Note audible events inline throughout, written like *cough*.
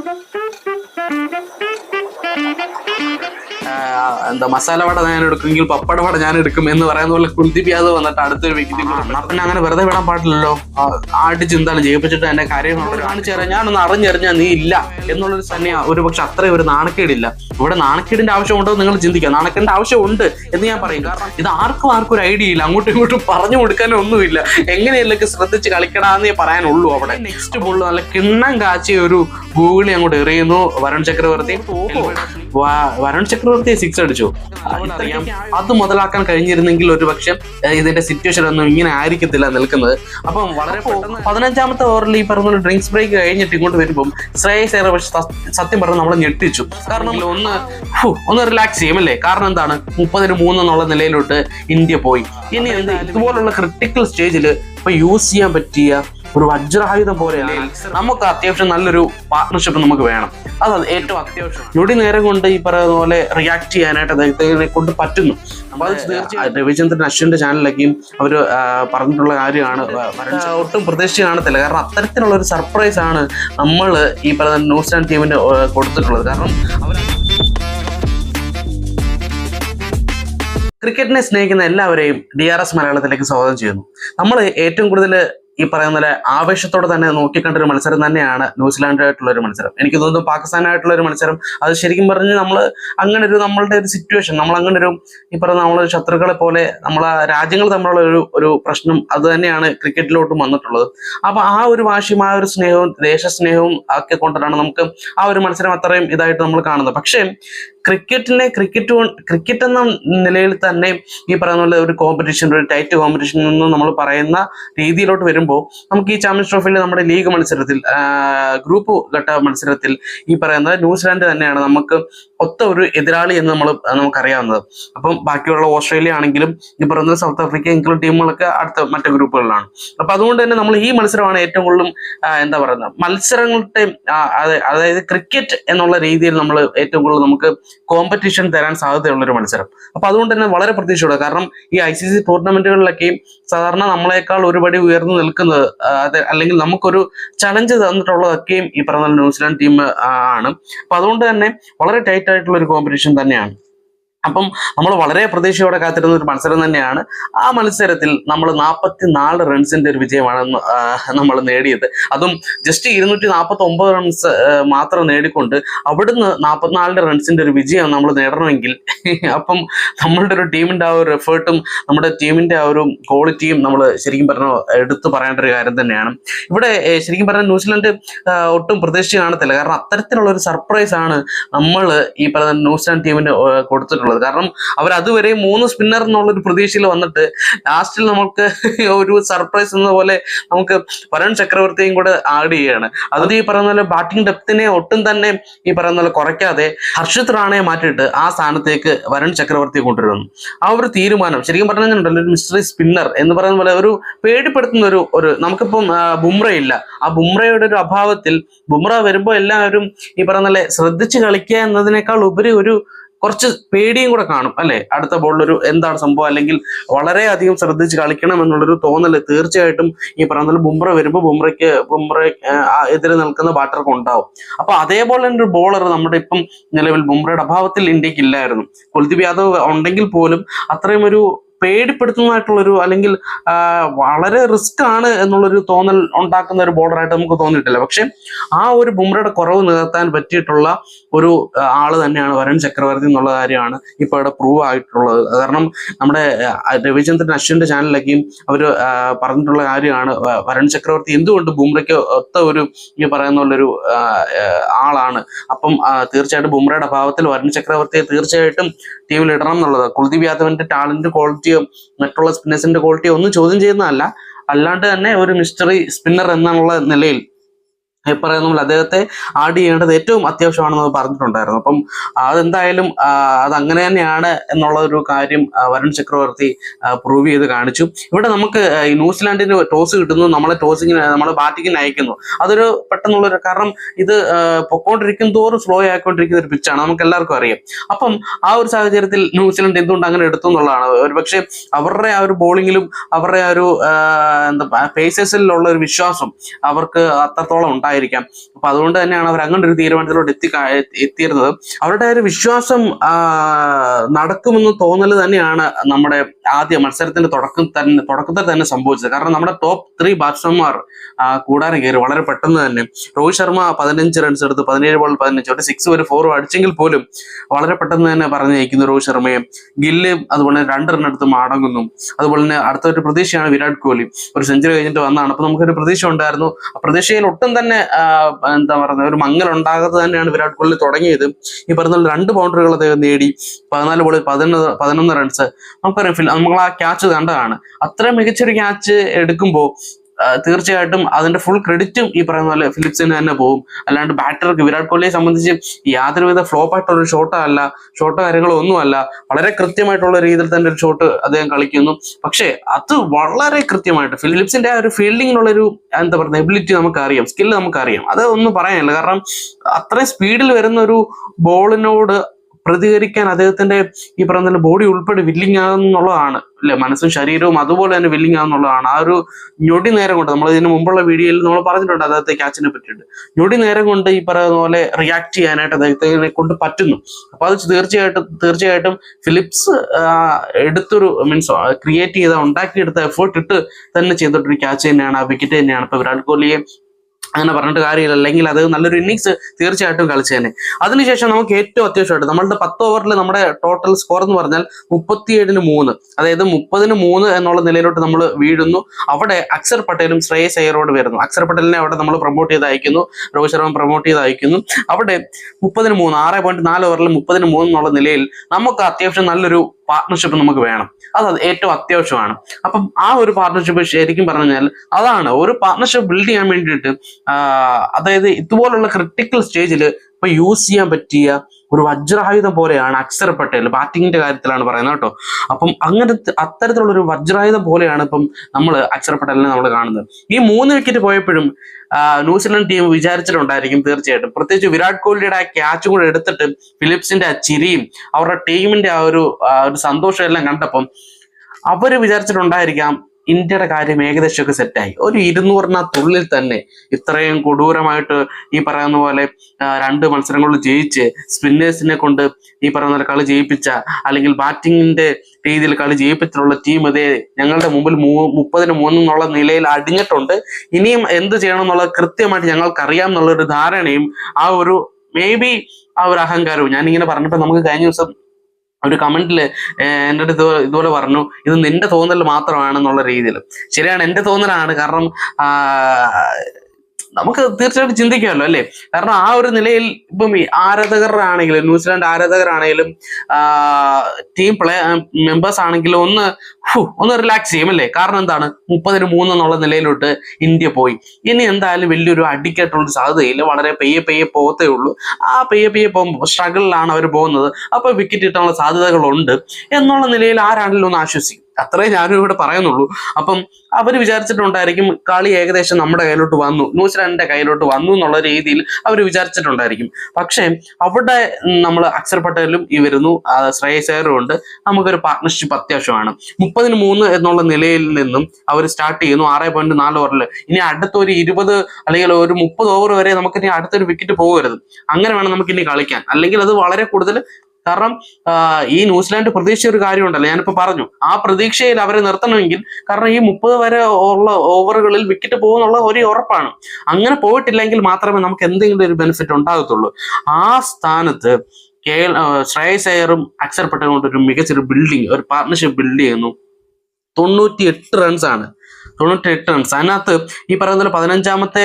Thank you. എന്താ മസാല വട ഞാൻ എടുക്കുമെങ്കിൽ പപ്പട വട ഞാൻ എടുക്കും എന്ന് പറയുന്ന പോലെ കുൽദീപ് യാദവ് വന്നിട്ട് അടുത്തൊരു വ്യക്തി പിന്നെ അങ്ങനെ വെറുതെ വിടാൻ പാടില്ലല്ലോ. ആട്ടിച്ച് എന്താണ് ജയിപ്പിച്ചിട്ട് എന്റെ കാര്യങ്ങളോട് കാണിച്ചു തരാം. ഞാനൊന്ന് അറിഞ്ഞറിഞ്ഞാൽ നീ ഇല്ല എന്നുള്ളൊരു തന്നെ ഒരു പക്ഷെ അത്രയും ഒരു നാണക്കേടില്ല. ഇവിടെ നാണക്കേടിന്റെ ആവശ്യമുണ്ടോ ഉണ്ടോ നിങ്ങൾ ചിന്തിക്കുക. നാണക്കേടിന്റെ ആവശ്യമുണ്ട് എന്ന് ഞാൻ പറയും. കാരണം ഇത് ആർക്കും ആർക്കും ഒരു ഐഡിയ ഇല്ല. അങ്ങോട്ടും ഇങ്ങോട്ടും പറഞ്ഞു കൊടുക്കാനോ ഒന്നുമില്ല. എങ്ങനെയല്ലൊക്കെ ശ്രദ്ധിച്ച് കളിക്കണമെന്നേ പറയാനുള്ളൂ അവിടെ. നെക്സ്റ്റ് ബോൾ നല്ല കിണ്ണം കാച്ചിയ ഒരു ഗൂഗിളി അങ്ങോട്ട് എറിയുന്നു. വരുൺ ചക്രവർത്തി. വരുൺ ചക്രവർത്തി സിക്സ് അടിച്ചു. അറിയാം. അത് മുതലാക്കാൻ കഴിഞ്ഞിരുന്നെങ്കിൽ ഒരു പക്ഷെ ഇതിന്റെ സിറ്റുവേഷൻ ഒന്നും ഇങ്ങനെ ആയിരിക്കത്തില്ല നിൽക്കുന്നത്. അപ്പം വളരെ പെട്ടെന്ന് പതിനഞ്ചാമത്തെ ഓവറിൽ ഈ പറഞ്ഞ ഡ്രിങ്ക്സ് ബ്രേക്ക് കഴിഞ്ഞിട്ട് ഇങ്ങോട്ട് വരുമ്പോൾ ശ്രേയസ് അയ്യർ പക്ഷെ സത്യം പറഞ്ഞ് നമ്മളെ ഞെട്ടിച്ചു. കാരണം ഒന്ന് ഒന്ന് റിലാക്സ് ചെയ്യുമല്ലേ? കാരണം എന്താണ്? മുപ്പതിന് മൂന്ന് എന്നുള്ള നിലയിലോട്ട് ഇന്ത്യ പോയി. ഇനി എന്ത് ഇതുപോലുള്ള ക്രിട്ടിക്കൽ സ്റ്റേജിൽ ഇപ്പൊ യൂസ് ചെയ്യാൻ പറ്റിയ ഒരു വജ്രായുധം പോലെയാണ്. നമുക്ക് അത്യാവശ്യം നല്ലൊരു പാർട്ണർഷിപ്പ് നമുക്ക് വേണം. അതാണ് ഏറ്റവും അത്യാവശ്യം ഞൊടി നേരം കൊണ്ട് ഈ പറയുന്ന പോലെ റിയാക്ട് ചെയ്യാനായിട്ട് അദ്ദേഹത്തിനെ കൊണ്ട് പറ്റുന്നു. തീർച്ചയായും രവിചന്ദ്രൻ അശ്വിന്റെ ചാനലിലേക്കും അവർ പറഞ്ഞിട്ടുള്ള കാര്യമാണ് ഒട്ടും പ്രതീക്ഷ കാണത്തില്ല. കാരണം അത്തരത്തിലുള്ള ഒരു സർപ്രൈസ് ആണ് നമ്മൾ ഈ പറയുന്ന ന്യൂസിലാൻഡ് ടീമിന് കൊടുത്തിട്ടുള്ളത്. കാരണം അവർ ക്രിക്കറ്റിനെ സ്നേഹിക്കുന്ന എല്ലാവരെയും ഡി ആർ എസ് മലയാളത്തിലേക്ക് സ്വാഗതം ചെയ്യുന്നു. നമ്മൾ ഏറ്റവും കൂടുതൽ ഈ പറയുന്ന ആവേശത്തോടെ തന്നെ നോക്കിക്കണ്ട ഒരു മത്സരം തന്നെയാണ് ന്യൂസിലാൻഡായിട്ടുള്ള ഒരു മത്സരം. എനിക്ക് തോന്നുന്നു പാകിസ്ഥാനായിട്ടുള്ള ഒരു മത്സരം. അത് ശരിക്കും പറഞ്ഞ് നമ്മൾ അങ്ങനെ ഒരു നമ്മളുടെ ഒരു സിറ്റുവേഷൻ നമ്മൾ അങ്ങനെ ഒരു ഈ പറയുന്ന നമ്മൾ ശത്രുക്കളെ പോലെ നമ്മളെ രാജ്യങ്ങൾ തമ്മിലുള്ള ഒരു ഒരു പ്രശ്നം അത് തന്നെയാണ് ക്രിക്കറ്റിലോട്ടും വന്നിട്ടുള്ളത്. അപ്പൊ ആ ഒരു വാശിയും ആ ഒരു സ്നേഹവും ദേശസ്നേഹവും ഒക്കെ കൊണ്ടിട്ടാണ് നമുക്ക് ആ ഒരു മത്സരം അത്രയും ഇതായിട്ട് നമ്മൾ കാണുന്നത്. പക്ഷേ ക്രിക്കറ്റിനെ ക്രിക്കറ്റ് ക്രിക്കറ്റ് എന്ന നിലയിൽ തന്നെ ഈ പറയുന്ന ഒരു കോമ്പറ്റീഷൻ ഒരു ടൈറ്റ് കോമ്പറ്റീഷൻ എന്ന് നമ്മൾ പറയുന്ന രീതിയിലോട്ട് വരുമ്പോൾ നമുക്ക് ഈ ചാമ്പ്യൻസ് ട്രോഫിയിൽ നമ്മുടെ ലീഗ് മത്സരത്തിൽ ഗ്രൂപ്പ് ഘട്ട മത്സരത്തിൽ ഈ പറയുന്ന ന്യൂസിലാൻഡ് തന്നെയാണ് നമുക്ക് ഒത്ത ഒരു എതിരാളി എന്ന് നമ്മൾ നമുക്കറിയാവുന്നത്. അപ്പം ബാക്കിയുള്ള ഓസ്ട്രേലിയ ആണെങ്കിലും ഈ പറയുന്ന സൗത്ത് ആഫ്രിക്ക ഇംഗ്ലണ്ട് ടീമുകളൊക്കെ അടുത്ത മറ്റു ഗ്രൂപ്പുകളിലാണ്. അപ്പൊ അതുകൊണ്ട് തന്നെ നമ്മൾ ഈ മത്സരമാണ് ഏറ്റവും കൂടുതലും എന്താ പറയുന്നത് മത്സരങ്ങളുടെ അതായത് ക്രിക്കറ്റ് എന്നുള്ള രീതിയിൽ നമ്മൾ ഏറ്റവും കൂടുതൽ നമുക്ക് കോമ്പറ്റീഷൻ തരാൻ സാധ്യതയുള്ള ഒരു മത്സരം. അപ്പൊ അതുകൊണ്ട് തന്നെ വളരെ പ്രതീക്ഷയോടെ കാരണം ഈ ഐ സി സി ടൂർണമെന്റുകളിലൊക്കെയും സാധാരണ നമ്മളെക്കാൾ ഒരുപടി ഉയർന്നു നിൽക്കുന്നത് അല്ലെങ്കിൽ നമുക്കൊരു ചലഞ്ച് തന്നിട്ടുള്ളതൊക്കെയും ഈ പറഞ്ഞ ന്യൂസിലാൻഡ് ടീം ആണ്. അപ്പൊ അതുകൊണ്ട് തന്നെ വളരെ ടൈറ്റ് ആയിട്ടുള്ള ഒരു കോമ്പറ്റീഷൻ തന്നെയാണ്. അപ്പം നമ്മൾ വളരെ പ്രതീക്ഷയോടെ കാത്തിരുന്ന ഒരു മത്സരം തന്നെയാണ്. ആ മത്സരത്തിൽ നമ്മൾ നാൽപ്പത്തി നാല് റൺസിന്റെ ഒരു വിജയമാണ് നമ്മൾ നേടിയത്. അതും ജസ്റ്റ് ഇരുന്നൂറ്റി നാൽപ്പത്തി ഒമ്പത് റൺസ് മാത്രം നേടിക്കൊണ്ട് അവിടുന്ന് നാൽപ്പത്തിനാലിന്റെ റൺസിന്റെ ഒരു വിജയം നമ്മൾ നേടണമെങ്കിൽ *laughs* അപ്പം നമ്മളുടെ ഒരു ടീമിന്റെ ആ ഒരു എഫേർട്ടും നമ്മുടെ ടീമിന്റെ ആ ഒരു ക്വാളിറ്റിയും നമ്മൾ ശരിക്കും പറഞ്ഞ എടുത്തു പറയേണ്ട ഒരു കാര്യം തന്നെയാണ്. ഇവിടെ ശരിക്കും പറഞ്ഞാൽ ന്യൂസിലൻഡ് ഒട്ടും പ്രതീക്ഷ കാണത്തില്ല. കാരണം അത്തരത്തിലുള്ള ഒരു സർപ്രൈസ് ആണ് നമ്മൾ ഈ പറയുന്ന ന്യൂസിലാൻഡ് ടീമിന് ഏർ, കൊടുത്തിട്ടുള്ളത് കാരണം അവർ അതുവരെ മൂന്ന് സ്പിന്നർ എന്നുള്ള ഒരു പ്രതീക്ഷയിൽ വന്നിട്ട് ലാസ്റ്റിൽ നമുക്ക് *laughs* ഒരു സർപ്രൈസ് എന്ന പോലെ നമുക്ക് വരുൺ ചക്രവർത്തിയും കൂടെ ആഡ് ചെയ്യാണ് അത് ഈ പറയുന്ന പോലെ ബാറ്റിംഗ് ഡെപ്തിനെ ഒട്ടും തന്നെ ഈ പറയുന്ന പോലെ കുറയ്ക്കാതെ ഹർഷിത് റാണയെ മാറ്റിയിട്ട് ആ സ്ഥാനത്തേക്ക് വരുൺ ചക്രവർത്തി കൊണ്ടുവരുന്നു. ആ ഒരു തീരുമാനം ശരിക്കും പറഞ്ഞിട്ടുണ്ടല്ലോ ഒരു മിസ്റ്ററി സ്പിന്നർ എന്ന് പറയുന്ന പോലെ ഒരു പേടിപ്പെടുത്തുന്ന ഒരു ഒരു നമുക്കിപ്പം ബുംറ ഇല്ല. ആ ബുംറയുടെ ഒരു അഭാവത്തിൽ ബുംറ വരുമ്പോൾ എല്ലാവരും ഈ പറയുന്ന പോലെ ശ്രദ്ധിച്ച് കളിക്കുക എന്നതിനേക്കാൾ ഉപരി ഒരു കുറച്ച് പേടിയും കൂടെ കാണും അല്ലെ? അടുത്ത ബോളിലൊരു എന്താണ് സംഭവം? അല്ലെങ്കിൽ വളരെയധികം ശ്രദ്ധിച്ച് കളിക്കണം എന്നുള്ളൊരു തോന്നൽ തീർച്ചയായിട്ടും ഈ പോലെ ബുംറ വരുമ്പോൾ ബുംറയ്ക്ക് ബുംറ എതിരെ നിൽക്കുന്ന ബാറ്റർക്ക് ഉണ്ടാവും. അപ്പൊ അതേപോലെ തന്നെ ഒരു ബോളർ നമ്മുടെ ഇപ്പം നിലവിൽ ബുംറയുടെ അഭാവത്തിൽ ഇന്ത്യയ്ക്ക് ഇല്ലായിരുന്നു. കുൽദീപ് യാദവ് ഉണ്ടെങ്കിൽ പോലും അത്രയും ഒരു പേടിപ്പെടുത്തുന്നതായിട്ടുള്ളൊരു അല്ലെങ്കിൽ വളരെ റിസ്ക് ആണ് എന്നുള്ളൊരു തോന്നൽ ഉണ്ടാക്കുന്ന ഒരു ബോളറായിട്ട് നമുക്ക് തോന്നിയിട്ടില്ല. പക്ഷെ ആ ഒരു ബുംറയുടെ കുറവ് നികത്താൻ പറ്റിയിട്ടുള്ള ഒരു ആൾ തന്നെയാണ് വരുൺ ചക്രവർത്തി എന്നുള്ള കാര്യമാണ് ഇപ്പൊ ഇവിടെ പ്രൂവ് ആയിട്ടുള്ളത്. കാരണം നമ്മുടെ രവിചന്ദ്രൻ അശ്വിന്റെ ചാനലിലേക്കും അവർ പറഞ്ഞിട്ടുള്ള കാര്യമാണ്. വരൺ ചക്രവർത്തി എന്തുകൊണ്ട് ബുംറയ്ക്ക് ഒത്ത ഒരു ഈ പറയുന്ന ആ, ആളാണ്? അപ്പം തീർച്ചയായിട്ടും ബുംറയുടെ അഭാവത്തിൽ വരുൺ ചക്രവർത്തിയെ തീർച്ചയായിട്ടും ടീമിൽ ഇടണം എന്നുള്ളത്. കുൽദീപ് യാദവിന്റെ ടാലന്റ് ക്വാളിറ്റിയോ മറ്റുള്ള സ്പിന്നേഴ്സിന്റെ ക്വാളിറ്റിയോ ഒന്നും ചോദ്യം ചെയ്യുന്നതല്ല. അല്ലാണ്ട് തന്നെ ഒരു മിസ്റ്ററി സ്പിന്നർ എന്നുള്ള നിലയിൽ പറയുന്ന പോലെ അദ്ദേഹത്തെ ആഡ് ചെയ്യേണ്ടത് ഏറ്റവും അത്യാവശ്യമാണെന്ന് പറഞ്ഞിട്ടുണ്ടായിരുന്നു. അപ്പം അതെന്തായാലും അത് അങ്ങനെ തന്നെയാണ് എന്നുള്ള ഒരു കാര്യം വരുൺ ചക്രവർത്തി പ്രൂവ് ചെയ്ത് കാണിച്ചു. ഇവിടെ നമുക്ക് ന്യൂസിലാൻഡിന് ടോസ് കിട്ടുന്നു നമ്മളെ ടോസിങ്ങിന് നമ്മളെ ബാറ്റിങ്ങിന് അയക്കുന്നു. അതൊരു പെട്ടെന്നുള്ള ഒരു കാരണം ഇത് പൊക്കോണ്ടിരിക്കും തോറും സ്ലോ ആയിക്കൊണ്ടിരിക്കുന്ന ഒരു പിച്ചാണ് നമുക്ക് എല്ലാവർക്കും അറിയാം. അപ്പം ആ ഒരു സാഹചര്യത്തിൽ ന്യൂസിലാൻഡ് എന്തുകൊണ്ട് അങ്ങനെ എടുത്തു എന്നുള്ളതാണ്. ഒരു പക്ഷേ അവരുടെ ആ ഒരു ബോളിങ്ങിലും അവരുടെ ആ ഒരു എന്താ പേസേഴ്സിലുള്ള ഒരു വിശ്വാസം അവർക്ക് അത്രത്തോളം ഉണ്ടായി ഉണ്ടായിരിക്കാം. അപ്പൊ അതുകൊണ്ട് തന്നെയാണ് അവർ അങ്ങനെ ഒരു തീരുമാനത്തിലോട്ട് എത്തി എത്തിയിരുന്നത്. അവരുടെ ഒരു വിശ്വാസം നടക്കുമെന്ന് തോന്നൽ തന്നെയാണ് നമ്മുടെ ആദ്യ മത്സരത്തിന്റെ തുടക്കം തന്നെ തുടക്കത്തിൽ തന്നെ സംഭവിച്ചത്. കാരണം നമ്മുടെ ടോപ്പ് ത്രീ ബാറ്റ്സ്മാൻമാർ കൂടാരം കയറി വളരെ പെട്ടെന്ന് തന്നെ രോഹിത് ശർമ്മ പതിനഞ്ച് റൺസ് എടുത്ത് പതിനേഴ് ബോൾ പതിനഞ്ച് ഒരു സിക്സ് ഒരു ഫോറും അടിച്ചെങ്കിൽ പോലും വളരെ പെട്ടെന്ന് തന്നെ പറഞ്ഞയക്കുന്നു രോഹിത് ശർമ്മയെ. ഗില്ല് അതുപോലെ രണ്ട് റൺ എടുത്ത് മടങ്ങുന്നു. അതുപോലെ തന്നെ അടുത്ത ഒരു പ്രതീക്ഷയാണ് വിരാട് കോഹ്ലി. ഒരു സെഞ്ചുറി കഴിഞ്ഞിട്ട് വന്നതാണ്. അപ്പൊ നമുക്കൊരു പ്രതീക്ഷ ഉണ്ടായിരുന്നു. ആ പ്രതീക്ഷയിൽ ഒട്ടും തന്നെ എന്താ പറയുക ഒരു മങ്ങൽ ഉണ്ടാകാതെ തന്നെയാണ് വിരാട് കോഹ്ലി തുടങ്ങിയത്. ഈ പറഞ്ഞ രണ്ട് ബൗണ്ടറികൾ അദ്ദേഹം നേടി. പതിനാല് ബോളിൽ പതിനൊന്ന് പതിനൊന്ന് റൺസ് നമുക്കറിയാം നമ്മൾ ആ ക്യാച്ച് കണ്ടതാണ്. അത്രയും മികച്ചൊരു ക്യാച്ച് എടുക്കുമ്പോൾ തീർച്ചയായിട്ടും അതിന്റെ ഫുൾ ക്രെഡിറ്റും ഈ പറയുന്ന പോലെ ഫിലിപ്സിന് തന്നെ പോകും അല്ലാണ്ട് ബാറ്റർക്ക് വിരാട് കോഹ്ലിയെ സംബന്ധിച്ച് യാതൊരുവിധ ഫ്ലോപ്പ് ആയിട്ടുള്ള ഒരു ഷോട്ടോ അല്ല ഷോട്ടോ കാര്യങ്ങളോ ഒന്നുമല്ല. വളരെ കൃത്യമായിട്ടുള്ള രീതിയിൽ തന്നെ ഒരു ഷോട്ട് അദ്ദേഹം കളിക്കുന്നു. പക്ഷേ അത് വളരെ കൃത്യമായിട്ട് ഫിലിപ്സിന്റെ ആ ഒരു ഫീൽഡിങ്ങിനുള്ള ഒരു എന്താ പറയുക എബിലിറ്റി നമുക്കറിയാം സ്കില്ല് നമുക്കറിയാം. അത് ഒന്നും പറയാനില്ല. കാരണം അത്രയും സ്പീഡിൽ വരുന്ന ഒരു ബോളിനോട് പ്രതികരിക്കാൻ അദ്ദേഹത്തിന്റെ ഈ പറയുന്ന ബോഡി ഉൾപ്പെടെ വില്ലിങ് ആകുന്നുള്ളതാണ്. അല്ലെ? മനസ്സും ശരീരവും അതുപോലെ തന്നെ വില്ലിങ് ആകുന്നുള്ളതാണ്. ആ ഒരു ഞൊടി നേരം കൊണ്ട് നമ്മൾ ഇതിന് മുമ്പുള്ള വീഡിയോയിൽ നമ്മൾ പറഞ്ഞിട്ടുണ്ട് അദ്ദേഹത്തെ ക്യാച്ചിനെ പറ്റിയിട്ട്. ഞൊടി നേരം കൊണ്ട് ഈ പറയുന്ന പോലെ റിയാക്ട് ചെയ്യാനായിട്ട് അദ്ദേഹത്തെ കൊണ്ട് പറ്റുന്നു. അപ്പൊ അത് തീർച്ചയായിട്ടും തീർച്ചയായിട്ടും ഫിലിപ്സ് എടുത്തൊരു മീൻസ് ക്രിയേറ്റ് ചെയ്ത ഉണ്ടാക്കിയെടുത്ത എഫേർട്ട് ഇട്ട് തന്നെ ചെയ്തിട്ടൊരു ക്യാച്ച് തന്നെയാണ്. ആ വിക്കറ്റ് തന്നെയാണ്. ഇപ്പൊ വിരാട് കോഹ്ലിയെ അങ്ങനെ പറഞ്ഞിട്ട് കാര്യമില്ല. അല്ലെങ്കിൽ അത് നല്ലൊരു ഇന്നിങ്സ് തീർച്ചയായിട്ടും കളിച്ചേനെ അതിനുശേഷം നമുക്ക് ഏറ്റവും അത്യാവശ്യമായിട്ട് നമ്മളുടെ പത്ത് ഓവറിൽ നമ്മുടെ ടോട്ടൽ സ്കോർ എന്ന് പറഞ്ഞാൽ മുപ്പത്തിയേഴിന് മൂന്ന്. അതായത് മുപ്പതിന് മൂന്ന് എന്നുള്ള നിലയിലോട്ട് നമ്മൾ വീഴുന്നു. അവിടെ അക്ഷർ പട്ടേലും ശ്രേയസ് അയ്യറോട് വരുന്നു. അക്ഷർ പട്ടേലിനെ അവിടെ നമ്മൾ പ്രൊമോട്ട് ചെയ്ത് അയക്കുന്നു. രോഹിത് ശർമ്മ പ്രൊമോട്ട് ചെയ്ത് അയക്കുന്നു. അവിടെ മുപ്പതിന് മൂന്ന് ആറ് പോയിന്റ് നാല് ഓവറിൽ മുപ്പതിന് മൂന്ന് എന്നുള്ള നിലയിൽ നമുക്ക് അത്യാവശ്യം നല്ലൊരു പാർട്ട്ണർഷിപ്പ് നമുക്ക് വേണം. അത് ഏറ്റവും അത്യാവശ്യമാണ്. അപ്പം ആ ഒരു പാർട്ട്ണർഷിപ്പ് ശരിക്കും പറഞ്ഞു കഴിഞ്ഞാൽ അതാണ്. ഒരു പാർട്ട്ണർഷിപ്പ് ബിൽഡ് ചെയ്യാൻ വേണ്ടിയിട്ട് അതായത് ഇതുപോലുള്ള ക്രിട്ടിക്കൽ സ്റ്റേജിൽ ഇപ്പൊ യൂസ് ചെയ്യാൻ പറ്റിയ ഒരു വജ്രായുധം പോലെയാണ് അക്സർ പട്ടേൽ ബാറ്റിങ്ങിന്റെ കാര്യത്തിലാണ് പറയുന്നത് കേട്ടോ. അപ്പം അങ്ങനെ അത്തരത്തിലുള്ള ഒരു വജ്രായുധം പോലെയാണ് ഇപ്പം നമ്മൾ അക്സർ പട്ടേലിനെ നമ്മൾ കാണുന്നത്. ഈ മൂന്ന് വിക്കറ്റ് പോയപ്പോഴും ന്യൂസിലൻഡ് ടീം വിചാരിച്ചിട്ടുണ്ടായിരിക്കും തീർച്ചയായിട്ടും. പ്രത്യേകിച്ച് വിരാട് കോഹ്ലിയുടെ ആ ക്യാച്ചും കൂടെ എടുത്തിട്ട് ഫിലിപ്സിന്റെ ആ ചിരിയും അവരുടെ ടീമിന്റെ ആ ഒരു ഒരു സന്തോഷം എല്ലാം കണ്ടപ്പം അവർ വിചാരിച്ചിട്ടുണ്ടായിരിക്കാം ഇന്ത്യയുടെ കാര്യം ഏകദേശമൊക്കെ സെറ്റായി ഒരു ഇരുന്നൂറിനകത്തുള്ളിൽ തന്നെ ഇത്രയും കൊടൂരമായിട്ട് ഈ പറയുന്ന പോലെ രണ്ട് മത്സരങ്ങളിൽ ജയിച്ച് സ്പിന്നേഴ്സിനെ കൊണ്ട് ഈ പറയുന്ന കളി ജയിപ്പിച്ച അല്ലെങ്കിൽ ബാറ്റിങ്ങിന്റെ രീതിയിൽ കളി ജയിപ്പിച്ചിട്ടുള്ള ടീം ഇതേ ഞങ്ങളുടെ മുമ്പിൽ മൂ- മുപ്പതിന് മൂന്നെന്നുള്ള നിലയിൽ അടിഞ്ഞിട്ടുണ്ട്. ഇനിയും എന്ത് ചെയ്യണം എന്നുള്ളത് കൃത്യമായിട്ട് ഞങ്ങൾക്ക് അറിയാം എന്നുള്ള ഒരു ധാരണയും ആ ഒരു മേ ബി ആ ഒരു അഹങ്കാരവും. ഞാനിങ്ങനെ പറഞ്ഞപ്പോൾ നമുക്ക് കഴിഞ്ഞ ദിവസം ഒരു കമന്റിൽ എന്റെ അടുത്ത് ഇതുപോലെ- പറഞ്ഞു ഇത് നിന്റെ തോന്നൽ മാത്രമാണെന്നുള്ള രീതിയിൽ ശരിയാണ് എന്റെ തോന്നലാണ്. കാരണം നമുക്ക് തീർച്ചയായിട്ടും ചിന്തിക്കാമല്ലോ അല്ലേ? കാരണം ആ ഒരു നിലയിൽ ഇപ്പം ആരാധകരാണെങ്കിലും ന്യൂസിലാൻഡ് ആരാധകരാണെങ്കിലും ടീം പ്ലേ മെമ്പേഴ്സ് ആണെങ്കിലും ഒന്ന് ഒന്ന് റിലാക്സ് ചെയ്യും അല്ലേ? കാരണം എന്താണ്? മുപ്പതിന് മൂന്ന് എന്നുള്ള നിലയിലോട്ട് ഇന്ത്യ പോയി. ഇനി എന്തായാലും വലിയൊരു അടിക്കായിട്ടുള്ള സാധ്യതയില്ല. വളരെ പെയ്യെ പെയ്യെ പോകത്തേ ഉള്ളൂ. ആ പെയ്യെ പെയ്യെ പോകുമ്പോൾ സ്ട്രഗിളിലാണ് അവർ പോകുന്നത്. അപ്പൊ വിക്കറ്റ് കിട്ടാനുള്ള സാധ്യതകളുണ്ട്. എന്നുള്ള നിലയിൽ ആരാണെങ്കിലും ഒന്ന് ആശ്വസിക്കും. അത്രേ ഞാനും ഇവിടെ പറയുന്നുള്ളൂ. അപ്പം അവർ വിചാരിച്ചിട്ടുണ്ടായിരിക്കും കളി ഏകദേശം നമ്മുടെ കയ്യിലോട്ട് വന്നു. ന്യൂസിലാൻഡിന്റെ കയ്യിലോട്ട് വന്നു എന്നുള്ള രീതിയിൽ അവർ വിചാരിച്ചിട്ടുണ്ടായിരിക്കും. പക്ഷേ അവിടെ നമ്മൾ അക്ഷർ പട്ടേലും ഈ വരുന്നു ഉണ്ട്. നമുക്കൊരു പാർട്ട്ണർഷിപ്പ് അത്യാവശ്യമാണ്. മുപ്പതിന് മൂന്ന് എന്നുള്ള നിലയിൽ നിന്നും അവർ സ്റ്റാർട്ട് ചെയ്യുന്നു ആറ് പോയിന്റ് നാല് ഓവറിൽ ഇനി അടുത്ത ഒരു ഇരുപത് അല്ലെങ്കിൽ ഒരു മുപ്പത് ഓവർ വരെ നമുക്ക് ഇനി അടുത്തൊരു വിക്കറ്റ് പോകരുത്. അങ്ങനെ വേണം നമുക്ക് ഇനി കളിക്കാൻ. അല്ലെങ്കിൽ അത് വളരെ കൂടുതൽ കാരണം ഈ ന്യൂസിലാൻഡ് പ്രതീക്ഷിച്ച ഒരു കാര്യമുണ്ടല്ലോ. ഞാനിപ്പോ പറഞ്ഞു ആ പ്രതീക്ഷയിൽ അവരെ നിർത്തണമെങ്കിൽ കാരണം ഈ മുപ്പത് വരെ ഉള്ള ഓവറുകളിൽ വിക്കറ്റ് പോകുന്നുള്ള ഒരു ഉറപ്പാണ്. അങ്ങനെ പോയിട്ടില്ലെങ്കിൽ മാത്രമേ നമുക്ക് എന്തെങ്കിലും ഒരു ബെനിഫിറ്റ് ഉണ്ടാകത്തുള്ളൂ. ആ സ്ഥാനത്ത് കെ ശ്രേയസയറും അയ്യറും പട്ടേലും കൊണ്ട് ഒരു മികച്ചൊരു ബിൽഡിംഗ് ഒരു പാർട്ണർഷിപ്പ് ബിൽഡ് ചെയ്യുന്നു. തൊണ്ണൂറ്റി എട്ട് റൺസ് ആണ്. തൊണ്ണൂറ്റി എട്ട് റൺസ് അതിനകത്ത് ഈ പറയുന്ന പോലെ പതിനഞ്ചാമത്തെ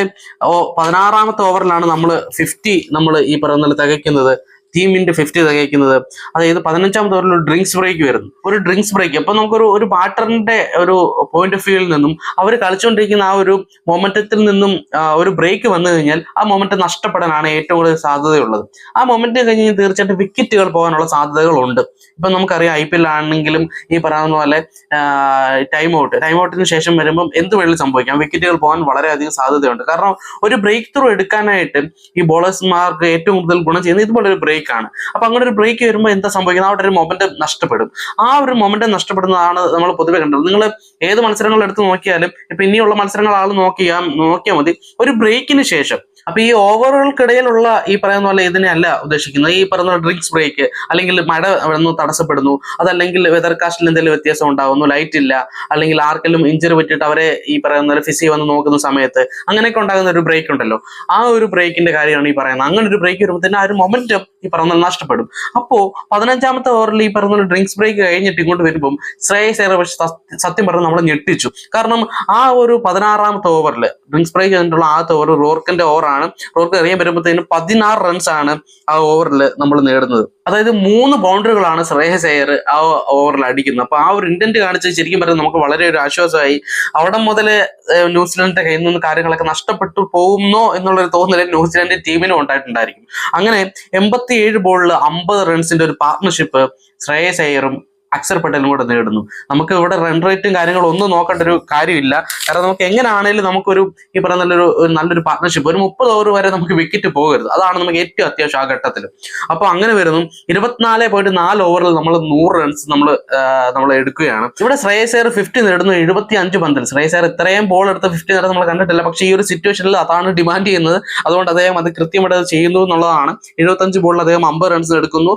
പതിനാറാമത്തെ ഓവറിലാണ് നമ്മൾ ഫിഫ്റ്റി നമ്മൾ ഈ പറയുന്ന പോലെ തികയ്ക്കുന്നത്. ടീമിന്റെ ഫിഫ്റ്റി തികയ്ക്കുന്നത്. അതായത് പതിനഞ്ചാമത്തെ ഓവറിൽ ഒരു ഡ്രിങ്ക്സ് ബ്രേക്ക് വരുന്നു. ഒരു ഡ്രിങ്ക്സ് ബ്രേക്ക് അപ്പൊ നമുക്കൊരു ഒരു ബാറ്ററിന്റെ ഒരു പോയിന്റ് ഓഫ് വ്യൂവിൽ നിന്നും അവർ കളിച്ചുകൊണ്ടിരിക്കുന്ന ആ ഒരു മൊമെന്റത്തിൽ നിന്നും ഒരു ബ്രേക്ക് വന്നു കഴിഞ്ഞാൽ ആ മൊമെന്റ് നഷ്ടപ്പെടാനാണ് ഏറ്റവും കൂടുതൽ സാധ്യതയുള്ളത്. ആ മൊമെന്റ് കഴിഞ്ഞ് തീർച്ചയായിട്ടും വിക്കറ്റുകൾ പോകാനുള്ള സാധ്യതകളുണ്ട്. ഇപ്പൊ നമുക്കറിയാം ഐ പി എൽ ആണെങ്കിലും ഈ പറയുന്ന പോലെ ടൈം ഔട്ട് ടൈം ഔട്ടിന് ശേഷം വരുമ്പോൾ എന്ത് വേണമെങ്കിലും സംഭവിക്കാം. വിക്കറ്റുകൾ പോകാൻ വളരെയധികം സാധ്യതയുണ്ട്. കാരണം ഒരു ബ്രേക്ക് ത്രൂ എടുക്കാനായിട്ട് ഈ ബോളേഴ്സ്മാർക്ക് ഏറ്റവും കൂടുതൽ ഗുണം ചെയ്യുന്നത് ഇതുപോലെ ഒരു ബ്രേക്ക് ആണ്. അപ്പൊ അങ്ങനെ ഒരു ബ്രേക്ക് വരുമ്പോൾ എന്താ സംഭവിക്കുന്നത്? അവിടെ ഒരു മൊമെന്റ് നഷ്ടപ്പെടും. ആ ഒരു മൊമെന്റ് നഷ്ടപ്പെടുന്നതാണ് നമ്മൾ പൊതുവെ കണ്ടത്. നിങ്ങൾ ഏത് മത്സരങ്ങൾ എടുത്ത് നോക്കിയാലും ഇപ്പൊ ഇനിയുള്ള മത്സരങ്ങൾ ആൾ നോക്കിയാൽ നോക്കിയാൽ മതി. ഒരു ബ്രേക്കിന് ശേഷം അപ്പൊ ഈ ഓവറുകൾക്കിടയിലുള്ള ഈ പറയുന്ന പോലെ ഇതിനെയല്ല ഉദ്ദേശിക്കുന്നത്. ഈ പറയുന്ന ഡ്രിങ്ക്സ് ബ്രേക്ക് അല്ലെങ്കിൽ മഴ വന്നു തടസ്സപ്പെടുന്നു. അതല്ലെങ്കിൽ വെതർ കാസ്റ്റിൽ എന്തെങ്കിലും വ്യത്യാസം ഉണ്ടാകുന്നു ലൈറ്റ് ഇല്ല. അല്ലെങ്കിൽ ആർക്കെങ്കിലും ഇഞ്ചറി പറ്റിയിട്ട് അവരെ ഈ പറയുന്ന ഫിസി വന്ന് നോക്കുന്ന സമയത്ത് അങ്ങനെയൊക്കെ ഉണ്ടാകുന്ന ഒരു ബ്രേക്ക് ഉണ്ടല്ലോ. ആ ഒരു ബ്രേക്കിന്റെ കാര്യമാണ് ഈ പറയുന്നത്. അങ്ങനെ ഒരു ബ്രേക്ക് വരുമ്പോൾ തന്നെ ആ ഒരു മൊമെന്റം ഈ പറഞ്ഞാൽ നഷ്ടപ്പെടും. അപ്പോ പതിനഞ്ചാമത്തെ ഓവറിൽ ഈ പോലെ ഡ്രിങ്ക്സ് ബ്രേക്ക് കഴിഞ്ഞിട്ട് ഇങ്ങോട്ട് വരുമ്പോൾ ശ്രേയസ് പക്ഷെ സത്യം പറഞ്ഞാൽ നമ്മൾ ഞെട്ടിച്ചു. കാരണം ആ ഒരു പതിനാറാമത്തെ ഓവറിൽ ഡ്രിങ്ക്സ് ബ്രേക്ക് കഴിഞ്ഞിട്ടുള്ള ആദ്യത്തെ ഓവർ റോർക്കിന്റെ ഓവറാണ്. റോർക്ക് എറിയാൻ പറ്റുമ്പോഴത്തേനും പതിനാറ് റൺസ് ആണ് ആ ഓവറിൽ നമ്മൾ നേടുന്നത്. അതായത് മൂന്ന് ബൗണ്ടറികളാണ് ശ്രേയസ് അയ്യർ ആ ഓവറിൽ അടിക്കുന്നത്. അപ്പൊ ആ ഒരു ഇന്റന്റ് കാണിച്ച് ശരിക്കും പറഞ്ഞാൽ നമുക്ക് വളരെ ഒരു ആശ്വാസമായി. അവിടെ മുതൽ ന്യൂസിലാൻഡിന്റെ കയ്യിൽ നിന്ന് കാര്യങ്ങളൊക്കെ നഷ്ടപ്പെട്ടു പോകുന്നോ എന്നുള്ളൊരു തോന്നൽ ന്യൂസിലാൻഡ് ടീമിനും ഉണ്ടായിട്ടുണ്ടായിരിക്കും. അങ്ങനെ എൺപത്തി ഏഴ് ബോളിൽ അമ്പത് റൺസിന്റെ ഒരു പാർട്ട്ണർഷിപ്പ് ശ്രേയസ് അയ്യറും അക്സർ പട്ടേലും കൂടെ നേടുന്നു. നമുക്ക് ഇവിടെ റൺ റേറ്റും കാര്യങ്ങളും ഒന്നും നോക്കേണ്ട ഒരു കാര്യമില്ല. കാരണം നമുക്ക് എങ്ങനെയാണെങ്കിലും നമുക്കൊരു ഈ പറയുന്ന നല്ലൊരു നല്ലൊരു പാർട്ണർഷിപ്പ് ഒരു മുപ്പത് ഓവർ വരെ നമുക്ക് വിക്കറ്റ് പോകരുത്. അതാണ് നമുക്ക് ഏറ്റവും അത്യാവശ്യം ആ ഘട്ടത്തിൽ അപ്പൊ അങ്ങനെ വരുന്നു. ഇരുപത്തിനാല് പോയിന്റ് നാല് ഓവറിൽ നമ്മൾ നൂറ് റൺസ് നമ്മൾ നമ്മൾ എടുക്കുകയാണ്. ഇവിടെ ശ്രേയസ് അയ്യർ ഫിഫ്റ്റി നേടുന്നു എഴുപത്തി അഞ്ച് പന്തിൽ. ശ്രേയസ് അയ്യർ ഇത്രയും ബോൾ എടുത്ത് ഫിഫ്റ്റി നേരം നമ്മൾ കണ്ടിട്ടില്ല. പക്ഷേ ഈ ഒരു സിറ്റുവേഷനിൽ അതാണ് ഡിമാൻഡ് ചെയ്യുന്നത്. അതുകൊണ്ട് അദ്ദേഹം അത് കൃത്യമായിട്ട് അത് ചെയ്യുന്നു എന്നുള്ളതാണ്. എഴുപത്തഞ്ച് ബോളിൽ അദ്ദേഹം അമ്പത് റൺസ് എടുക്കുന്നു.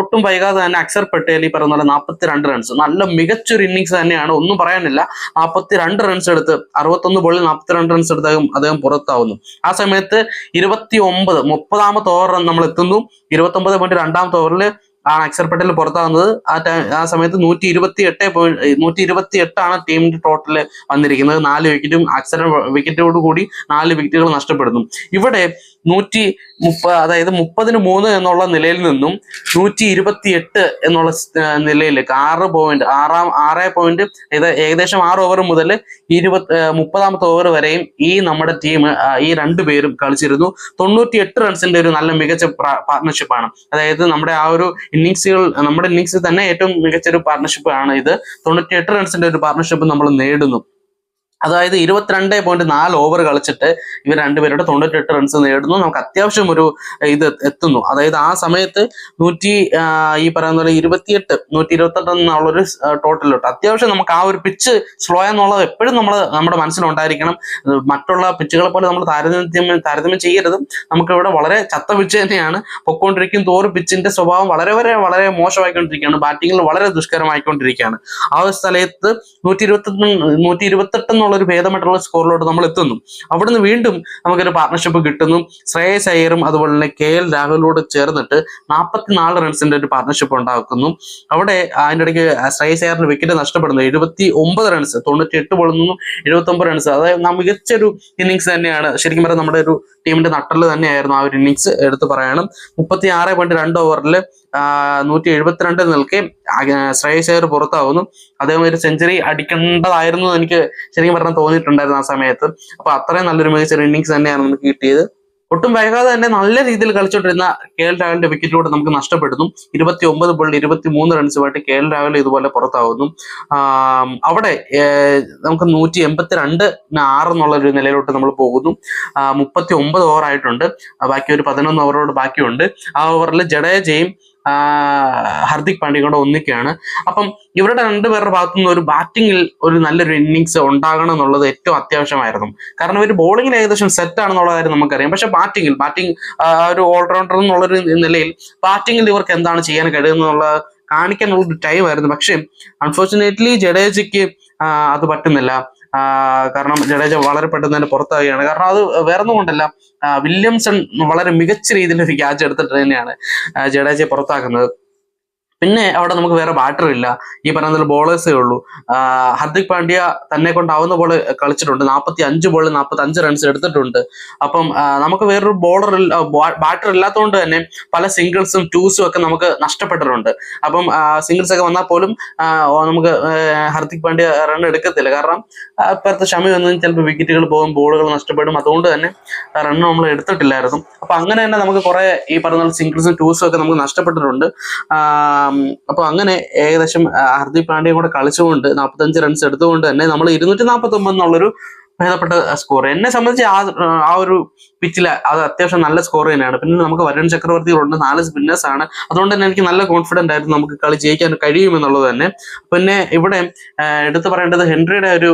ഒട്ടും വൈകാതെ തന്നെ അക്സർ പട്ടേൽ ഈ പറഞ്ഞ നാൽപ്പത്തി രണ്ട് റൺസ് നല്ല മികച്ചൊരു ഇന്നിങ്സ് തന്നെയാണ്. ഒന്നും പറയാനില്ല. നാൽപ്പത്തി രണ്ട് റൺസ് എടുത്ത് അറുപത്തൊന്ന് ബോളിൽ നാൽപ്പത്തി രണ്ട് റൺസ് എടുത്ത് അദ്ദേഹം പുറത്താവുന്നു. ആ സമയത്ത് ഇരുപത്തി ഒമ്പത് മുപ്പതാമത്തെ ഓവർ നമ്മൾ എത്തുന്നു. ഇരുപത്തി ഒമ്പത് പോയിന്റ് രണ്ടാമത്തെ ഓവറിൽ ആണ് അക്സർ പട്ടേൽ പുറത്താകുന്നത് ആ ടൈം ആ സമയത്ത് നൂറ്റി ഇരുപത്തി എട്ട് പോയിന്റ് നൂറ്റി ഇരുപത്തി എട്ടാണ് ടീമിന്റെ ടോട്ടൽ വന്നിരിക്കുന്നത്. നാല് വിക്കറ്റും അക്ഷര വിക്കറ്റോട് കൂടി നാല് വിക്കറ്റുകൾ നഷ്ടപ്പെടുന്നു. ഇവിടെ നൂറ്റി മുപ്പ അതായത് മുപ്പതിന് മൂന്ന് എന്നുള്ള നിലയിൽ നിന്നും നൂറ്റി ഇരുപത്തി എട്ട് എന്നുള്ള നിലയിലേക്ക് ആറ് പോയിന്റ് ആറാം ആറ് പോയിന്റ് ഇത് ഏകദേശം ആറ് ഓവർ മുതൽ ഇരുപത്തി മുപ്പതാമത്തെ ഓവർ വരെയും ഈ നമ്മുടെ ടീം ഈ രണ്ടു പേരും കളിച്ചിരുന്നു. തൊണ്ണൂറ്റി എട്ട് റൺസിന്റെ ഒരു നല്ല മികച്ച പാർട്ണർഷിപ്പാണ് അതായത് നമ്മുടെ ആ ഒരു ഇന്നിങ്സുകൾ നമ്മുടെ ഇന്നിങ്സിൽ തന്നെ ഏറ്റവും മികച്ച ഒരു പാർട്ണർഷിപ്പ് ആണ് ഇത്. തൊണ്ണൂറ്റി എട്ട് റൺസിന്റെ ഒരു പാർട്ണർഷിപ്പ് നമ്മൾ നേടുന്നു. അതായത് ഇരുപത്തിരണ്ട് പോയിന്റ് നാല് ഓവർ കളിച്ചിട്ട് ഇവർ രണ്ടുപേരുടെ തൊണ്ണൂറ്റെട്ട് റൺസ് നേടുന്നു. നമുക്ക് അത്യാവശ്യം ഒരു ഇത് എത്തുന്നു. അതായത് ആ സമയത്ത് നൂറ്റി ഈ പറയുന്ന പോലെ ഇരുപത്തിയെട്ട് നൂറ്റി ഇരുപത്തെട്ട് എന്നുള്ളൊരു ടോട്ടലിലോട്ട് അത്യാവശ്യം നമുക്ക് ആ ഒരു പിച്ച് സ്ലോ എന്നുള്ളത് എപ്പോഴും നമ്മൾ നമ്മുടെ മനസ്സിലുണ്ടായിരിക്കണം. മറ്റുള്ള പിച്ചുകളെ പോലെ നമ്മൾ താരതമ്യം താരതമ്യം ചെയ്യരുത്. നമുക്കിവിടെ വളരെ ചത്ത പിച്ച് തന്നെയാണ്. പൊക്കോണ്ടിരിക്കും തോറും പിച്ചിന്റെ സ്വഭാവം വളരെ വളരെ വളരെ മോശമായിക്കൊണ്ടിരിക്കുകയാണ്. ബാറ്റിങ്ങിൽ വളരെ ദുഷ്കരമായിക്കൊണ്ടിരിക്കുകയാണ്. ആ ഒരു സ്ഥലത്ത് നൂറ്റി ഇരുപത്തെട്ട് നൂറ്റി ഇരുപത്തെട്ട് എന്നുള്ള ഒരു ഭേദമായിട്ടുള്ള സ്കോറിലോട്ട് നമ്മൾ എത്തുന്നു. അവിടുന്ന് വീണ്ടും നമുക്കൊരു പാർട്ണർഷിപ്പ് കിട്ടുന്നു. ശ്രേയസ് അയ്യറും അതുപോലെ തന്നെ കെ എൽ രാഹുലോട് ചേർന്നിട്ട് നാൽപ്പത്തിനാല് റൺസിന്റെ ഒരു പാർട്ണർഷിപ്പ് ഉണ്ടാക്കുന്നു. അവിടെ അതിന്റെ ഇടയ്ക്ക് ശ്രേയസ് അയ്യറിന് വിക്കറ്റ് നഷ്ടപ്പെടുന്നു. എഴുപത്തി ഒമ്പത് റൺസ് തൊണ്ണൂറ്റി എട്ട് ബോളിൽ നിന്നും എഴുപത്തി ഒമ്പത് റൺസ് അതായത് മികച്ചൊരു ഇന്നിങ്സ് തന്നെയാണ് ശരിക്കും പറഞ്ഞാൽ നമ്മുടെ ഒരു ടീമിന്റെ നട്ടൽ തന്നെയായിരുന്നു ആ ഒരു ഇന്നിങ്സ് എടുത്തു പറയണം മുപ്പത്തി ആറ് പോയിന്റ് രണ്ട് ഓവറിൽ നൂറ്റി എഴുപത്തിരണ്ട് നിൽക്കെ ശ്രേയസ് അയ്യർ പുറത്താവുന്നു. അദ്ദേഹം ഒരു സെഞ്ചുറി അടിക്കേണ്ടതായിരുന്നു എനിക്ക് ശരിക്കും പറഞ്ഞാൽ തോന്നിയിട്ടുണ്ടായിരുന്നു ആ സമയത്ത്. അപ്പൊ അത്രയും നല്ലൊരു മികച്ച ഇന്നിങ്സ് തന്നെയാണ് നമുക്ക് കിട്ടിയത്. ഒട്ടും വൈകാതെ തന്നെ നല്ല രീതിയിൽ കളിച്ചുകൊണ്ടിരുന്ന കെ എൽ രാഹുലിന്റെ വിക്കറ്റിലൂടെ നമുക്ക് നഷ്ടപ്പെടുന്നു. ഇരുപത്തി ഒമ്പത് ബോളിൽ ഇരുപത്തി മൂന്ന് റൺസുമായിട്ട് കെ എൽ രാഹുൽ ഇതുപോലെ പുറത്താവുന്നു. അവിടെ നമുക്ക് നൂറ്റി എൺപത്തി രണ്ട് ആറ് എന്നുള്ള ഒരു നിലയിലോട്ട് നമ്മൾ പോകുന്നു. മുപ്പത്തി ഒമ്പത് ഓവറായിട്ടുണ്ട് ബാക്കി ഒരു പതിനൊന്ന് ഓവറോട് ബാക്കിയുണ്ട്. ആ ഓവറിൽ ജഡേജയും ഹർദിക് പാണ്ഡ്യ കൂടെ ഒന്നിക്കുകയാണ്. അപ്പം ഇവരുടെ രണ്ടുപേരുടെ ഭാഗത്തു നിന്ന് ഒരു ബാറ്റിങ്ങിൽ ഒരു നല്ലൊരു ഇന്നിങ്സ് ഉണ്ടാകണം എന്നുള്ളത് ഏറ്റവും അത്യാവശ്യമായിരുന്നു. കാരണം ഇവർ ബോളിംഗിൽ ഏകദേശം സെറ്റ് ആണെന്നുള്ള കാര്യം നമുക്കറിയാം. പക്ഷെ ബാറ്റിങ്ങിൽ ബാറ്റിംഗ് ഒരു ഓൾറൗണ്ടർ എന്നുള്ള ഒരു നിലയിൽ ബാറ്റിങ്ങിൽ ഇവർക്ക് എന്താണ് ചെയ്യാൻ കഴിയുന്നുള്ള കാണിക്കാനുള്ള ഒരു ടൈം ആയിരുന്നു. പക്ഷേ അൺഫോർച്ചുനേറ്റ്ലി ജഡേജയ്ക്ക് അത് പറ്റുന്നില്ല. കാരണം ജഡേജ വളരെ പെട്ടെന്ന് തന്നെ പുറത്താവുകയാണ്. കാരണം അത് വേറെ ഒന്നും കൊണ്ടല്ല. വില്യംസൺ വളരെ മികച്ച രീതിയിൽ ഒരു ക്യാച്ച് എടുത്തിട്ട് തന്നെയാണ് ജഡേജയെ പുറത്താക്കുന്നത്. പിന്നെ അവിടെ നമുക്ക് വേറെ ബാറ്റർ ഇല്ല. ഈ പറയുന്ന ബോളേഴ്സേ ഉള്ളൂ. ഹർദിക് പാണ്ഡ്യ തന്നെ കൊണ്ടാവുന്ന പോലെ കളിച്ചിട്ടുണ്ട്. നാൽപ്പത്തി അഞ്ച് ബോളിൽ നാൽപ്പത്തി അഞ്ച് റൺസ് എടുത്തിട്ടുണ്ട്. അപ്പം നമുക്ക് വേറൊരു ബോളർ ബാറ്റർ ഇല്ലാത്തതുകൊണ്ട് തന്നെ പല സിംഗിൾസും ടൂസും ഒക്കെ നമുക്ക് നഷ്ടപ്പെട്ടിട്ടുണ്ട്. അപ്പം സിംഗിൾസ് ഒക്കെ വന്നാൽ പോലും നമുക്ക് ഹർദിക് പാണ്ഡ്യ റൺ എടുക്കത്തില്ല. കാരണം ഇപ്പോഴത്തെ ഷമി വന്നതിന് ചിലപ്പോൾ വിക്കറ്റുകൾ പോകും ബോളുകൾ നഷ്ടപ്പെടും. അതുകൊണ്ട് തന്നെ റൺ നമ്മൾ എടുത്തിട്ടില്ലായിരുന്നു. അപ്പം അങ്ങനെ തന്നെ നമുക്ക് കുറെ ഈ പറഞ്ഞ സിംഗിൾസും ടൂസും ഒക്കെ നമുക്ക് നഷ്ടപ്പെട്ടിട്ടുണ്ട്. ആം, അപ്പൊ അങ്ങനെ ഏകദേശം ഹർദീപ് പാണ്ഡ്യ കൂടെ കളിച്ചുകൊണ്ട് നാൽപ്പത്തഞ്ച് റൺസ് എടുത്തുകൊണ്ട് തന്നെ നമ്മൾ ഇരുന്നൂറ്റി നാൽപ്പത്തി ഒമ്പത് എന്നുള്ളൊരു ഭേദപ്പെട്ട സ്കോർ എന്നെ സംബന്ധിച്ച് ആ ആ ഒരു പിച്ചിൽ അത് അത്യാവശ്യം നല്ല സ്കോർ തന്നെയാണ്. പിന്നെ നമുക്ക് വരുൺ ചക്രവർത്തികളുണ്ട് നാല് സ്പിന്നേഴ്സ് ആണ്. അതുകൊണ്ട് തന്നെ എനിക്ക് നല്ല കോൺഫിഡന്റ് ആയിരുന്നു നമുക്ക് കളി ജയിക്കാൻ കഴിയുമെന്നുള്ളത് തന്നെ. പിന്നെ ഇവിടെ എടുത്തു പറയേണ്ടത് ഹെൻറിയുടെ ഒരു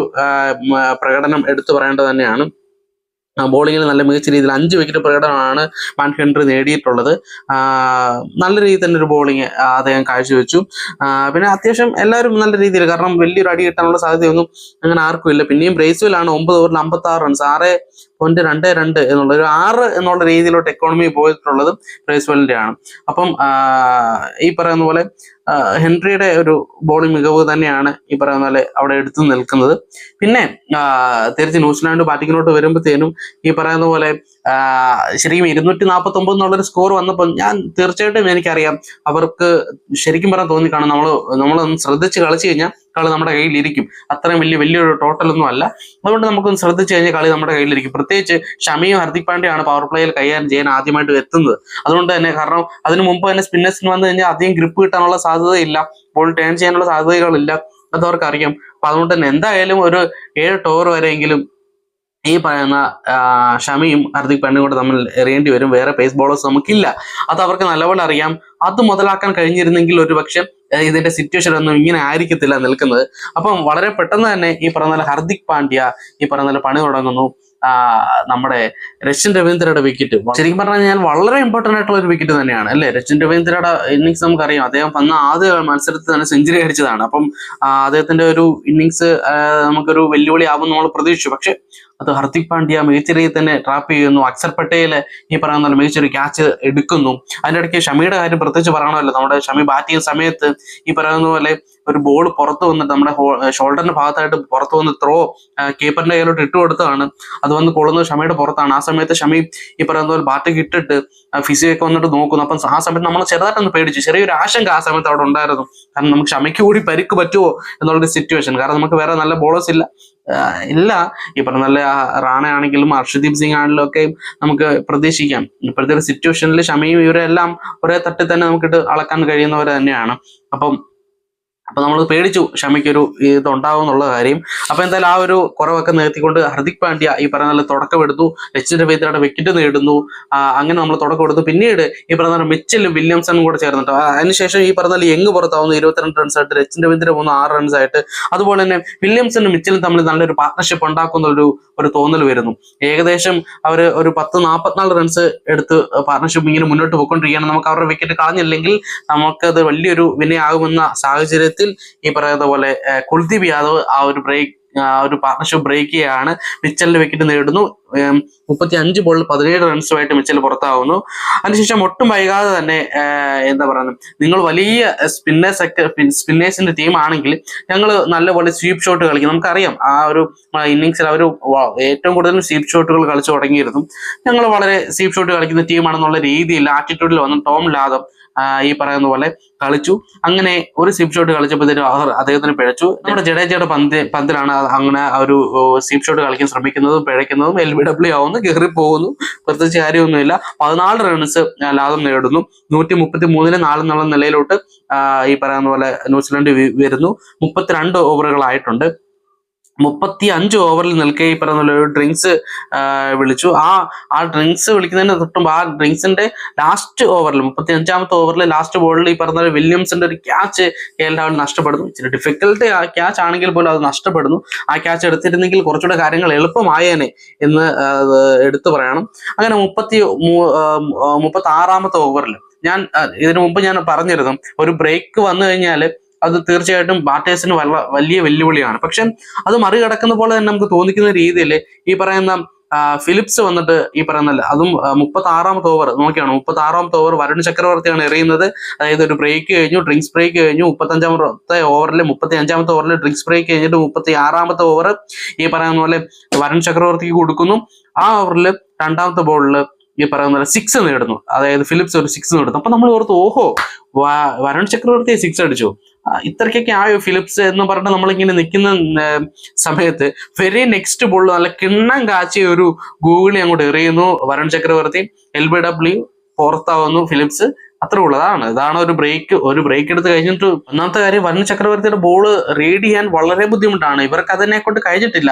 പ്രകടനം എടുത്തു പറയേണ്ടത് തന്നെയാണ്. ബോളിങ്ങിൽ നല്ല മികച്ച രീതിയിൽ അഞ്ച് വിക്കറ്റ് പ്രകടനമാണ് വാൻ ഹെൻറി നേടിയിട്ടുള്ളത് നല്ല രീതിയിൽ തന്നെ ഒരു ബോളിങ് അദ്ദേഹം കാഴ്ചവെച്ചു. പിന്നെ അത്യാവശ്യം എല്ലാവരും നല്ല രീതിയിൽ കാരണം വലിയൊരു അടി കിട്ടാനുള്ള സാധ്യതയൊന്നും അങ്ങനെ ആർക്കും ഇല്ല. പിന്നെയും ബ്രേസ്വെല്ലാണ് ഒമ്പത് ഓവറിൽ അമ്പത്തി ആറ് റൺസ് ആറ് പോയിന്റ് രണ്ട് രണ്ട് എന്നുള്ള ഒരു ആറ് എന്നുള്ള രീതിയിലോട്ട് എക്കോണമി പോയിട്ടുള്ളത് ബ്രേസ്വെല്ലിന്റെ ആണ് അപ്പം ഈ പറയുന്ന പോലെ ഹെൻറിയുടെ ഒരു ബോളിംഗ് മികവ് തന്നെയാണ് ഈ പറയുന്ന പോലെ അവിടെ എടുത്തു നിൽക്കുന്നത്. പിന്നെ തിരിച്ച് ന്യൂസിലാൻഡ് ബാറ്റിങ്ങിലോട്ട് വരുമ്പോഴത്തേനും ഈ പറയുന്ന പോലെ ശരിക്കും ഇരുന്നൂറ്റി നാൽപ്പത്തി ഒമ്പത് എന്നുള്ളൊരു സ്കോർ വന്നപ്പോൾ ഞാൻ തീർച്ചയായിട്ടും എനിക്കറിയാം. അവർക്ക് ശരിക്കും പറയാൻ തോന്നിക്കാണും. നമ്മൾ നമ്മളൊന്ന് ശ്രദ്ധിച്ച് കളിച്ചു കഴിഞ്ഞാൽ കളി നമ്മുടെ കയ്യിലിരിക്കും. അത്രയും വലിയ വലിയൊരു ടോട്ടലൊന്നും അല്ല. അതുകൊണ്ട് നമുക്കൊന്ന് ശ്രദ്ധിച്ചു കഴിഞ്ഞാൽ കളി നമ്മുടെ കയ്യിലിരിക്കും. പ്രത്യേകിച്ച് ഷമിയും ഹർദിക് പാണ്ഡ്യയാണ് പവർ പ്ലേയിൽ കൈകാര്യം ചെയ്യാൻ ആദ്യമായിട്ട് എത്തുന്നത്. അതുകൊണ്ട് തന്നെ കാരണം അതിനു മുമ്പ് തന്നെ സ്പിന്നേഴ്സിന് വന്നു കഴിഞ്ഞാൽ അധികം ഗ്രിപ്പ് കിട്ടാനുള്ള സാധ്യതയില്ല. ബോൾ ടേൺ ചെയ്യാനുള്ള സാധ്യതകളില്ല അതവർക്കറിയാം അപ്പൊ അതുകൊണ്ട് തന്നെ എന്തായാലും ഒരു ഏഴ് ടോർ വരെയെങ്കിലും ഈ പറയുന്ന ഷമിയും ഹർദിക് പാണ്ഡ്യയും കൂടെ തമ്മിൽ എറിയേണ്ടി വരും. വേറെ പേസ് ബോളേഴ്സ് നമുക്കില്ല. അത് അവർക്ക് നല്ലപോലെ അറിയാം. അത് മുതലാക്കാൻ കഴിഞ്ഞിരുന്നെങ്കിൽ ഒരു പക്ഷേ ഇതിന്റെ സിറ്റുവേഷൻ ഒന്നും ഇങ്ങനെ ആയിരിക്കത്തില്ല നിൽക്കുന്നത്. അപ്പം വളരെ പെട്ടെന്ന് തന്നെ ഈ പറഞ്ഞ ഹർദിക് പാണ്ഡ്യ ഈ പറഞ്ഞ പണി തുടങ്ങുന്നു. നമ്മുടെ രച്ചിൻ രവീന്ദ്രയുടെ വിക്കറ്റ് ശരിക്കും പറഞ്ഞു കഴിഞ്ഞാൽ വളരെ ഇമ്പോർട്ടന്റ് ആയിട്ടുള്ള ഒരു വിക്കറ്റ് തന്നെയാണ് അല്ലേ? രച്ചിൻ രവീന്ദ്രയുടെ ഇന്നിങ്സ് നമുക്കറിയാം. അദ്ദേഹം വന്ന ആദ്യ മത്സരത്തിൽ തന്നെ സെഞ്ചുറി അടിച്ചതാണ്. അപ്പം അദ്ദേഹത്തിന്റെ ഒരു ഇന്നിങ്സ് നമുക്കൊരു വെല്ലുവിളി ആവും നമ്മൾ പ്രതീക്ഷിച്ചു. പക്ഷെ അത് ഹർദിക് പാണ്ഡ്യ മികച്ച തന്നെ ട്രാപ്പ് ചെയ്യുന്നു. അക്സർ പട്ടേൽ ഈ പറയുന്ന മികച്ചൊരു ക്യാച്ച് എടുക്കുന്നു. അതിനിടയ്ക്ക് ഷമിയുടെ കാര്യം പ്രത്യേകിച്ച് പറയണമല്ലോ. നമ്മുടെ ഷമി ബാറ്റ് ചെയ്യുന്ന സമയത്ത് ഈ പറയുന്ന പോലെ ഒരു ബോൾ പുറത്ത് വന്നിട്ട് നമ്മുടെ ഷോൾഡറിന്റെ ഭാഗത്തായിട്ട് പുറത്ത് വന്ന് ത്രോ കീപ്പറിന്റെ കയ്യിലോട്ട് ഇട്ട് കൊടുത്തതാണ്. അത് വന്ന് കൊള്ളുന്നത് ഷമിയുടെ പുറത്താണ്. ആ സമയത്ത് ഷമി ഈ പറയുന്ന പോലെ ബാറ്റ് ഇട്ടിട്ട് ഫിസിയൊക്കെ വന്നിട്ട് നോക്കുന്നു. അപ്പം ആ സമയത്ത് നമ്മൾ ചെറുതായിട്ടൊന്ന് പേടിച്ചു. ചെറിയൊരു ആശങ്ക ആ സമയത്ത് അവിടെ ഉണ്ടായിരുന്നു. കാരണം നമുക്ക് ഷമിക്ക് കൂടി പരിക്ക് പറ്റുമോ എന്നുള്ളൊരു സിറ്റുവേഷൻ കാരണം നമുക്ക് വേറെ നല്ല ബോളേഴ്സ് ഇല്ല. ഇല്ല. ഈ പറഞ്ഞ നല്ല റാണ ആണെങ്കിലും ഹർഷദീപ് സിംഗ് ആണെങ്കിലും ഒക്കെ നമുക്ക് പ്രതീക്ഷിക്കാം. ഇപ്പോഴത്തെ ഒരു സിറ്റുവേഷനിൽ ഷമിയും ഇവരെല്ലാം ഒരേ തട്ടിൽ തന്നെ നമുക്കിട്ട് അളക്കാൻ കഴിയുന്നവർ തന്നെയാണ്. അപ്പം അപ്പൊ നമ്മൾ പേടിച്ചു ഷമിക്കൊരു ഇതുണ്ടാവും എന്നുള്ള കാര്യം. അപ്പൊ എന്തായാലും ആ ഒരു കുറവൊക്കെ നിർത്തിക്കൊണ്ട് ഹർദിക് പാണ്ഡ്യ ഈ പറഞ്ഞ പോലെ തുടക്കമെടുത്തു രച്ചിൻ രവീന്ദ്രയുടെ വിക്കറ്റ് നേടുന്നു. അങ്ങനെ നമ്മൾ തുടക്കം എടുത്തു. പിന്നീട് ഈ പറഞ്ഞ മിച്ചലും വില്യംസണും കൂടെ ചേർന്നിട്ട് അതിനുശേഷം ഈ പറഞ്ഞ യങ് പുറത്താവുന്നു ഇരുപത്തിരണ്ട് റൺസ് ആയിട്ട്. രച്ചിൻ രവീന്ദ്ര മൂന്ന് ആറ് റൺസ് ആയിട്ട്. അതുപോലെ തന്നെ വില്യംസണും മിച്ചലും തമ്മിൽ നല്ലൊരു പാർട്ണർഷിപ്പ് ഉണ്ടാക്കുന്ന ഒരു തോന്നൽ വരുന്നു. ഏകദേശം അവർ ഒരു പത്ത് നാൽപ്പത്തിനാല് റൺസ് എടുത്ത് പാർട്ണർഷിപ്പ് ഇങ്ങനെ മുന്നോട്ട് പോയിക്കൊണ്ടിരിക്കുകയാണ്. നമുക്ക് അവരുടെ വിക്കറ്റ് കളഞ്ഞില്ലെങ്കിൽ നമുക്കത് വലിയൊരു വിനയാകുമെന്ന സാഹചര്യത്തിൽ ഈ പറയുന്ന പോലെ കുൽദീപ് യാദവ് ആ ഒരു ബ്രേക്ക് ആ ഒരു പാർട്ണർഷിപ്പ് ബ്രേക്ക് ചെയ്യാണ് മിച്ചലിന്റെ വിക്കറ്റ് നേടുന്നു മുപ്പത്തി അഞ്ച് ബോളിൽ പതിനേഴ് റൺസുമായിട്ട് മിച്ചൽ പുറത്താവുന്നു. അതിനുശേഷം ഒട്ടും വൈകാതെ തന്നെ എന്താ പറയുന്നത് നിങ്ങൾ വലിയ സ്പിന്നേഴ്സ് ഒക്കെ സ്പിന്നേഴ്സിന്റെ ടീം ആണെങ്കിൽ ഞങ്ങൾ നല്ലപോലെ സ്വീപ്പ് ഷോട്ട് കളിക്കും. നമുക്കറിയാം ആ ഒരു ഇന്നിങ്സിൽ അവർ ഏറ്റവും കൂടുതൽ സ്വീപ്പ് ഷോട്ടുകൾ കളിച്ചു തുടങ്ങിയിരുന്നു. ഞങ്ങൾ വളരെ സ്വീപ്പ് ഷോട്ട് കളിക്കുന്ന ടീമാണെന്നുള്ള രീതിയിൽ ആറ്റിറ്റ്യൂഡിൽ വന്നു. ടോം ലാദം ഈ പറയുന്ന പോലെ കളിച്ചു. അങ്ങനെ ഒരു സ്വീപ്പ് ഷോട്ട് കളിച്ചപ്പോഴത്തേക്കും അദ്ദേഹത്തിന് പിഴച്ചു. നമ്മുടെ ജഡേജയുടെ പന്ത് പന്തിലാണ് അങ്ങനെ ഒരു സ്വീപ്പ് ഷോട്ട് കളിക്കാൻ ശ്രമിക്കുന്നതും പിഴയ്ക്കുന്നതും എൽ ബി ഡബ്ല്യു ആവുന്നു. കയറി പോകുന്നു. പ്രത്യേകിച്ച് കാര്യമൊന്നുമില്ല. പതിനാല് റൺസ് ലാഭം നേടുന്നു. നൂറ്റി മുപ്പത്തി മൂന്നിന് നാല് എന്നുള്ള നിലയിലോട്ട് ഈ പറയുന്ന പോലെ ന്യൂസിലൻഡ് വരുന്നു. മുപ്പത്തിരണ്ട് ഓവറുകളായിട്ടുണ്ട് മുപ്പത്തി അഞ്ച് ഓവറിൽ നിൽക്കെ ഈ പറയുന്ന ഒരു ഡ്രിങ്ക്സ് വിളിച്ചു. ആ ആ ഡ്രിങ്ക്സ് വിളിക്കുന്നതിന് തൊട്ടും ആ ഡ്രിങ്ക്സിന്റെ ലാസ്റ്റ് ഓവറിൽ മുപ്പത്തി അഞ്ചാമത്തെ ഓവറിൽ ലാസ്റ്റ് ബോളിൽ ഈ പറഞ്ഞ വില്യംസിന്റെ ഒരു ക്യാച്ച് കെ എൽ രാഹുൽ നഷ്ടപ്പെടുന്നു. ഇച്ചിരി ഡിഫിക്കൽട്ട് ആ ക്യാച്ച് ആണെങ്കിൽ പോലും അത് നഷ്ടപ്പെടുന്നു. ആ ക്യാച്ച് എടുത്തിരുന്നെങ്കിൽ കുറച്ചുകൂടെ കാര്യങ്ങൾ എളുപ്പമായേനെ എന്ന് എടുത്തു പറയണം. അങ്ങനെ മുപ്പത്തി മുപ്പത്തി ആറാമത്തെ ഓവറിൽ ഞാൻ ഇതിനു മുമ്പ് ഞാൻ പറഞ്ഞിരുന്നു ഒരു ബ്രേക്ക് വന്നു കഴിഞ്ഞാൽ അത് തീർച്ചയായിട്ടും ബാറ്റേഴ്സിന് വല്ല വലിയ വെല്ലുവിളിയാണ്. പക്ഷെ അത് മറികടക്കുന്ന പോലെ തന്നെ നമുക്ക് തോന്നിക്കുന്ന രീതിയിൽ ഈ പറയുന്ന ഫിലിപ്സ് വന്നിട്ട് ഈ പറയുന്ന അതും മുപ്പത്തി ആറാമത്തെ ഓവർ നോക്കിയാണ്? മുപ്പത്തി ആറാമത്തെ ഓവർ വരുൺ ചക്രവർത്തിയാണ് എറിയുന്നത്. അതായത് ഒരു ബ്രേക്ക് കഴിഞ്ഞു ഡ്രിങ്ക്സ് ബ്രേക്ക് കഴിഞ്ഞു മുപ്പത്തി അഞ്ചാമത്തെ ഓവറിൽ മുപ്പത്തി അഞ്ചാമത്തെ ഓവറിൽ ഡ്രിങ്ക്സ് ബ്രേക്ക് കഴിഞ്ഞിട്ട് മുപ്പത്തി ആറാമത്തെ ഓവർ ഈ പറയുന്ന പോലെ വരുൺ ചക്രവർത്തിക്ക് കൊടുക്കുന്നു. ആ ഓവറിൽ രണ്ടാമത്തെ ബോളിൽ ഈ പറയുന്ന പോലെ സിക്സ് നേടുന്നു. അതായത് ഫിലിപ്സ് ഒരു സിക്സ് നേടുന്നു. അപ്പൊ നമ്മൾ ഓർത്ത് ഓഹോ വരുൺ ചക്രവർത്തി സിക്സ് അടിച്ചു. ഇത്രക്കൊക്കെ ആയോ ഫിലിപ്സ് എന്ന് പറഞ്ഞിട്ട് നമ്മളിങ്ങനെ നിൽക്കുന്ന സമയത്ത് വെരി നെക്സ്റ്റ് ബോൾ നല്ല കിണ്ണം കാച്ചിയ ഒരു ഗൂഗിളി അങ്ങോട്ട് എറിയുന്നു. Varun Chakravarthy L B W പുറത്താവുന്നു Phillips അത്രേ ഉള്ളൂ. അതാണ്. ഇതാണ് ഒരു ബ്രേക്ക് ഒരു ബ്രേക്ക് എടുത്ത് കഴിഞ്ഞിട്ട് ഒന്നാമത്തെ കാര്യം വരുൺ ചക്രവർത്തിയുടെ ബോൾ റീഡ് ചെയ്യാൻ വളരെ ബുദ്ധിമുട്ടാണ്. ഇവർക്ക് അതിനെ കൊണ്ട് കഴിഞ്ഞിട്ടില്ല.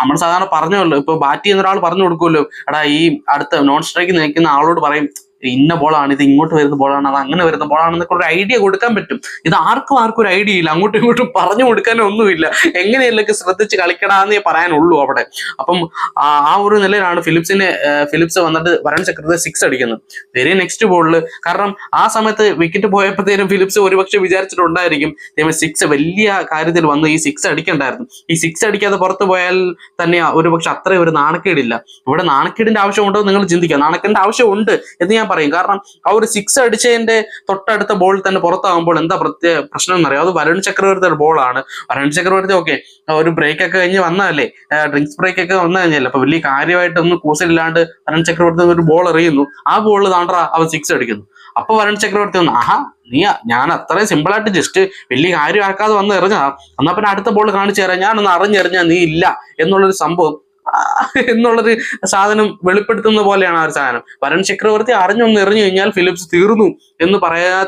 നമ്മൾ സാധാരണ പറഞ്ഞല്ലോ ഇപ്പൊ ബാറ്റ് ചെയ്യുന്ന ഒരാൾ പറഞ്ഞു കൊടുക്കുമല്ലോ എടാ ഈ അടുത്ത നോൺ സ്ട്രൈക്ക് നിൽക്കുന്ന ആളോട് പറയും ഇന്ന ബോളാണ് ഇത് ഇങ്ങോട്ട് വരുന്ന ബോളാണ് അത് അങ്ങനെ വരുന്ന ബോളാണെന്നൊക്കെ ഒരു ഐഡിയ കൊടുക്കാൻ പറ്റും. ഇത് ആർക്കും ആർക്കും ഒരു ഐഡിയ ഇല്ല. അങ്ങോട്ടും ഇങ്ങോട്ടും പറഞ്ഞു കൊടുക്കാനോ ഒന്നുമില്ല. എങ്ങനെയല്ലൊക്കെ ശ്രദ്ധിച്ച് കളിക്കടാന്നേ പറയാനുള്ളൂ അവിടെ. അപ്പം ആ ഒരു നിലയിലാണ് ഫിലിപ്സിന് ഫിലിപ്സ് വന്നിട്ട് വരൺ ചക്രത്തെ സിക്സ് അടിക്കുന്നത്. വെരി നെക്സ്റ്റ് ബോളിൽ കാരണം ആ സമയത്ത് വിക്കറ്റ് പോയപ്പോഴത്തേനും ഫിലിപ്സ് ഒരുപക്ഷെ വിചാരിച്ചിട്ടുണ്ടായിരിക്കും സിക്സ് വലിയ കാര്യത്തിൽ വന്ന് ഈ സിക്സ് അടിക്കണ്ടായിരുന്നു. ഈ സിക്സ് അടിക്കാതെ പുറത്ത് പോയാൽ തന്നെ ഒരുപക്ഷെ അത്രയും ഒരു നാണക്കേടില്ല. ഇവിടെ നാണക്കേടിന്റെ ആവശ്യമുണ്ടോ നിങ്ങൾ ചിന്തിക്കുക. നാണക്കേടിന്റെ ആവശ്യമുണ്ട് എന്ന് ഞാൻ പറയും. കാരണം ആ ഒരു സിക്സ് അടിച്ചതിന്റെ തൊട്ടടുത്ത ബോൾ തന്നെ പുറത്താകുമ്പോൾ എന്താ പ്രത്യേക പ്രശ്നം എന്നറിയാം? അത് വരുൺ ചക്രവർത്തിയുടെ ബോളാണ് വരുൺ ചക്രവർത്തി ഓക്കെ ഒരു ബ്രേക്ക് ഒക്കെ കഴിഞ്ഞ് വന്നതല്ലേ? ഡ്രിങ്ക്സ് ബ്രേക്ക് ഒക്കെ വന്നു കഴിഞ്ഞല്ലേ അപ്പൊ വലിയ കാര്യമായിട്ടൊന്നും കൂസലില്ലാണ്ട് വരുൺ ചക്രവർത്തി ഒരു ബോൾ എറിയുന്നു. ആ ബോളിൽ താണ്ട്ര അവൻ സിക്സ് അടിക്കുന്നു. അപ്പൊ വരുൺ ചക്രവർത്തി വന്നു ആഹാ നീ ഞാൻ അത്രയും സിമ്പിൾ ആയിട്ട് ജസ്റ്റ് വലിയ കാര്യമാക്കാതെ വന്ന് എറിഞ്ഞാ എന്നാ പിന്നെ അടുത്ത ബോൾ കാണിച്ചു തരാം. ഞാനൊന്ന് അറിഞ്ഞെറിഞ്ഞാ നീ ഇല്ല എന്നുള്ളൊരു സംഭവം എന്നുള്ളൊരു സാധനം വെളിപ്പെടുത്തുന്ന പോലെയാണ് ആ ഒരു സാധനം. വരുൺ ചക്രവർത്തി അറിഞ്ഞൊന്ന് എറിഞ്ഞു കഴിഞ്ഞാൽ ഫിലിപ്സ് തീർന്നു എന്ന് പറയാ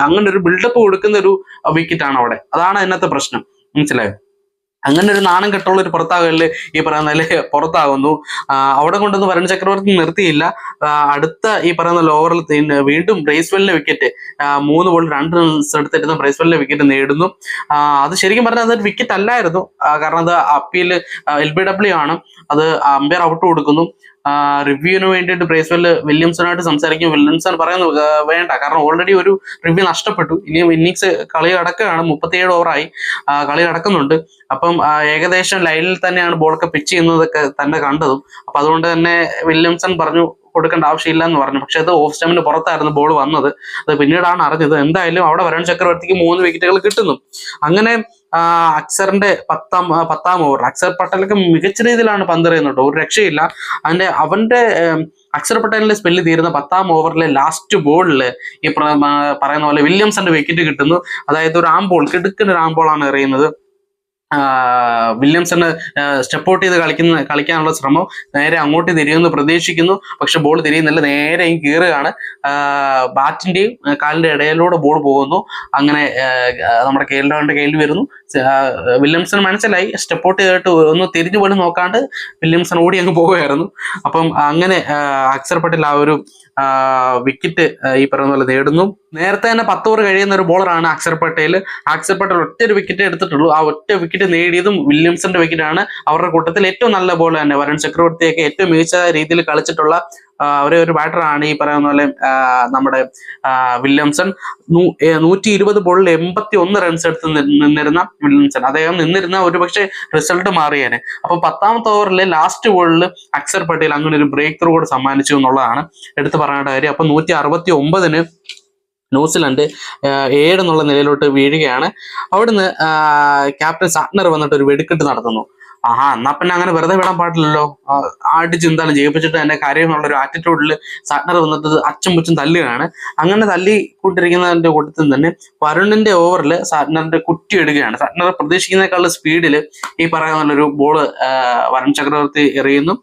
അങ്ങനെ ഒരു ബിൽഡപ്പ് കൊടുക്കുന്ന ഒരു വിക്കറ്റ് ആണ് അവിടെ. അതാണ് അതിനകത്തെ പ്രശ്നം. മനസ്സിലായോ? അങ്ങനെ ഒരു നാണം കെട്ടുള്ള ഒരു പുറത്താകൽ ഈ പറയുന്ന നില പുറത്താകുന്നു. അവിടെ കൊണ്ടൊന്ന് വരുൺ ചക്രവർത്തി നിർത്തിയില്ല. അടുത്ത ഈ പറയുന്ന ലോവറിൽ വീണ്ടും ബ്രേസ്വെല്ലിന്റെ വിക്കറ്റ് മൂന്ന് ബോൾ രണ്ട് റൺസ് എടുത്തിരുന്ന ബ്രേസ്വെല്ലിന്റെ വിക്കറ്റ് നേടുന്നു. അത് ശരിക്കും പറഞ്ഞാൽ അതൊരു വിക്കറ്റ് അല്ലായിരുന്നു. കാരണം അത് അപ്പീൽ എൽ ബി ഡബ്ല്യു ആണ്. അത് അമ്പയർ ഔട്ട് കൊടുക്കുന്നു. റിവ്യൂവിന് വേണ്ടിയിട്ട് ബ്രേസ്വെൽ വില്യംസണായിട്ട് സംസാരിക്കും. വില്യംസൺ പറയുന്നു "ആ, വേണ്ട. കാരണം ഓൾറെഡി ഒരു റിവ്യൂ നഷ്ടപ്പെട്ടു. ഇനി ഇന്നിങ്സ് കളി അടക്കുകയാണ്. മുപ്പത്തിയേഴ് ഓവറായി കളി നടക്കുന്നുണ്ട് അപ്പം ഏകദേശം ലൈനിൽ തന്നെയാണ് ബോളൊക്കെ പിച്ച് ചെയ്യുന്നതൊക്കെ തന്നെ കണ്ടതും. അപ്പൊ അതുകൊണ്ട് തന്നെ വില്യംസൺ പറഞ്ഞു കൊടുക്കേണ്ട ആവശ്യമില്ല എന്ന് പറഞ്ഞു. പക്ഷെ അത് ഓഫ് സ്റ്റമിന് പുറത്തായിരുന്നു ബോൾ വന്നത്. അത് പിന്നീടാണ് അറിഞ്ഞത്. എന്തായാലും അവിടെ വരുൺ ചക്രവർത്തിക്ക് മൂന്ന് വിക്കറ്റുകൾ കിട്ടുന്നു. അങ്ങനെ അക്സറിന്റെ പത്താം ആ, പത്താം ഓവർ അക്സർ പട്ടേലൊക്കെ മികച്ച രീതിയിലാണ് പന്തെറിയുന്നുണ്ട് ഒരു രക്ഷയില്ല. അതിന്റെ അവന്റെ അക്സർ പട്ടേലിന്റെ സ്പെല്ല് തീരുന്ന പത്താം ഓവറിലെ ലാസ്റ്റ് ബോളിൽ ഈ പറയുന്ന പോലെ വില്യംസന്റെ വിക്കറ്റ് കിട്ടുന്നു. അതായത് ഒരു ആംബോൾ കിടുക്കുന്ന ഒരു ആംബോളാണ് എറിയുന്നത്. ആ, വില്യംസണ് സ്റ്റെപ്പ് ഔട്ട് ചെയ്ത് കളിക്കുന്ന കളിക്കാനുള്ള ശ്രമം നേരെ അങ്ങോട്ട് തിരിയുമെന്ന് പ്രതീക്ഷിക്കുന്നു. പക്ഷെ ബോൾ തിരിയുന്നില്ല. നേരെ ഈ കീറുകയാണ്. ബാറ്റിന്റെയും കാലിന്റെ ഇടയിലൂടെ ബോൾ പോകുന്നു. അങ്ങനെ നമ്മുടെ കേരളയുടെ കയ്യിൽ വരുന്നു. വില്യംസൺ മനസ്സിലായി. സ്റ്റെപ്പ് ഔട്ട് ചെയ്തിട്ട് ഒന്ന് തിരിഞ്ഞു പോലും നോക്കാണ്ട് വില്യംസൺ ഓടി അങ്ങ് പോവുകയായിരുന്നു. അപ്പം അങ്ങനെ അക്സർ പട്ടേൽ ആ ഒരു വിക്കറ്റ് ഈ പറയുന്ന പോലെ നേടുന്നു. നേരത്തെ തന്നെ പത്ത് ഓവർ കഴിയുന്ന ഒരു ബോളറാണ് അക്ഷർ പട്ടേൽ. അക്ഷർ പട്ടേൽ ഒറ്റ ഒരു വിക്കറ്റ് എടുത്തിട്ടുള്ളൂ. ആ ഒറ്റ വിക്കറ്റ് നേടിയതും വില്യംസന്റെ വിക്കറ്റാണ് അവരുടെ കൂട്ടത്തിൽ ഏറ്റവും നല്ല ബോൾ തന്നെ. വരുൺ ചക്രവർത്തിയൊക്കെ ഏറ്റവും മികച്ച രീതിയിൽ കളിച്ചിട്ടുള്ള ഒരേ ഒരു ബാറ്ററാണ് ഈ പറയുന്ന പോലെ നമ്മുടെ വില്യംസൺ. നൂറ്റി ഇരുപത് ബോളിൽ എൺപത്തി ഒന്ന് റൺസ് എടുത്ത് നിന്നിരുന്ന വില്യംസൺ. അദ്ദേഹം നിന്നിരുന്ന ഒരുപക്ഷെ റിസൾട്ട് മാറിയേനെ. അപ്പൊ പത്താമത്തെ ഓവറിലെ ലാസ്റ്റ് ബോളിൽ അക്സർ പട്ടേൽ അങ്ങനെ ഒരു ബ്രേക്ക് ത്രൂ കൂടെ സമ്മാനിച്ചു എന്നുള്ളതാണ് എടുത്തു പറയേണ്ട കാര്യം. അപ്പൊ നൂറ്റി അറുപത്തി ഒമ്പതിന് ന്യൂസിലൻഡ് ഏഴ് എന്നുള്ള നിലയിലോട്ട് വീഴുകയാണ്. അവിടുന്ന് ക്യാപ്റ്റൻ സാറ്റ്നർ വന്നിട്ട് ഒരു വെടിക്കെട്ട് നടത്തുന്നു. ആഹാ എന്നാ പിന്നെ അങ്ങനെ വെറുതെ വിടാൻ പാടില്ലല്ലോ. ആടി എന്താണ് ജയിപ്പിച്ചിട്ട് എന്റെ കാര്യം എന്നുള്ള ഒരു ആറ്റിറ്റ്യൂഡിൽ സാറ്റ്നർ വന്നിട്ട് അച്ചും മുച്ചും തല്ലുകയാണ്. അങ്ങനെ തല്ലി കൂട്ടിരിക്കുന്നതിന്റെ കൂട്ടത്തിൽ തന്നെ വരുണിന്റെ ഓവറിൽ സാറ്റ്നറിന്റെ കുറ്റി എടുക്കുകയാണ് സാറ്റ്നർ പ്രതീക്ഷിക്കുന്നേക്കാളും സ്പീഡിൽ ഈ പറയുന്ന ഒരു ബോൾ വരുൺ ചക്രവർത്തി എറിയുന്നു.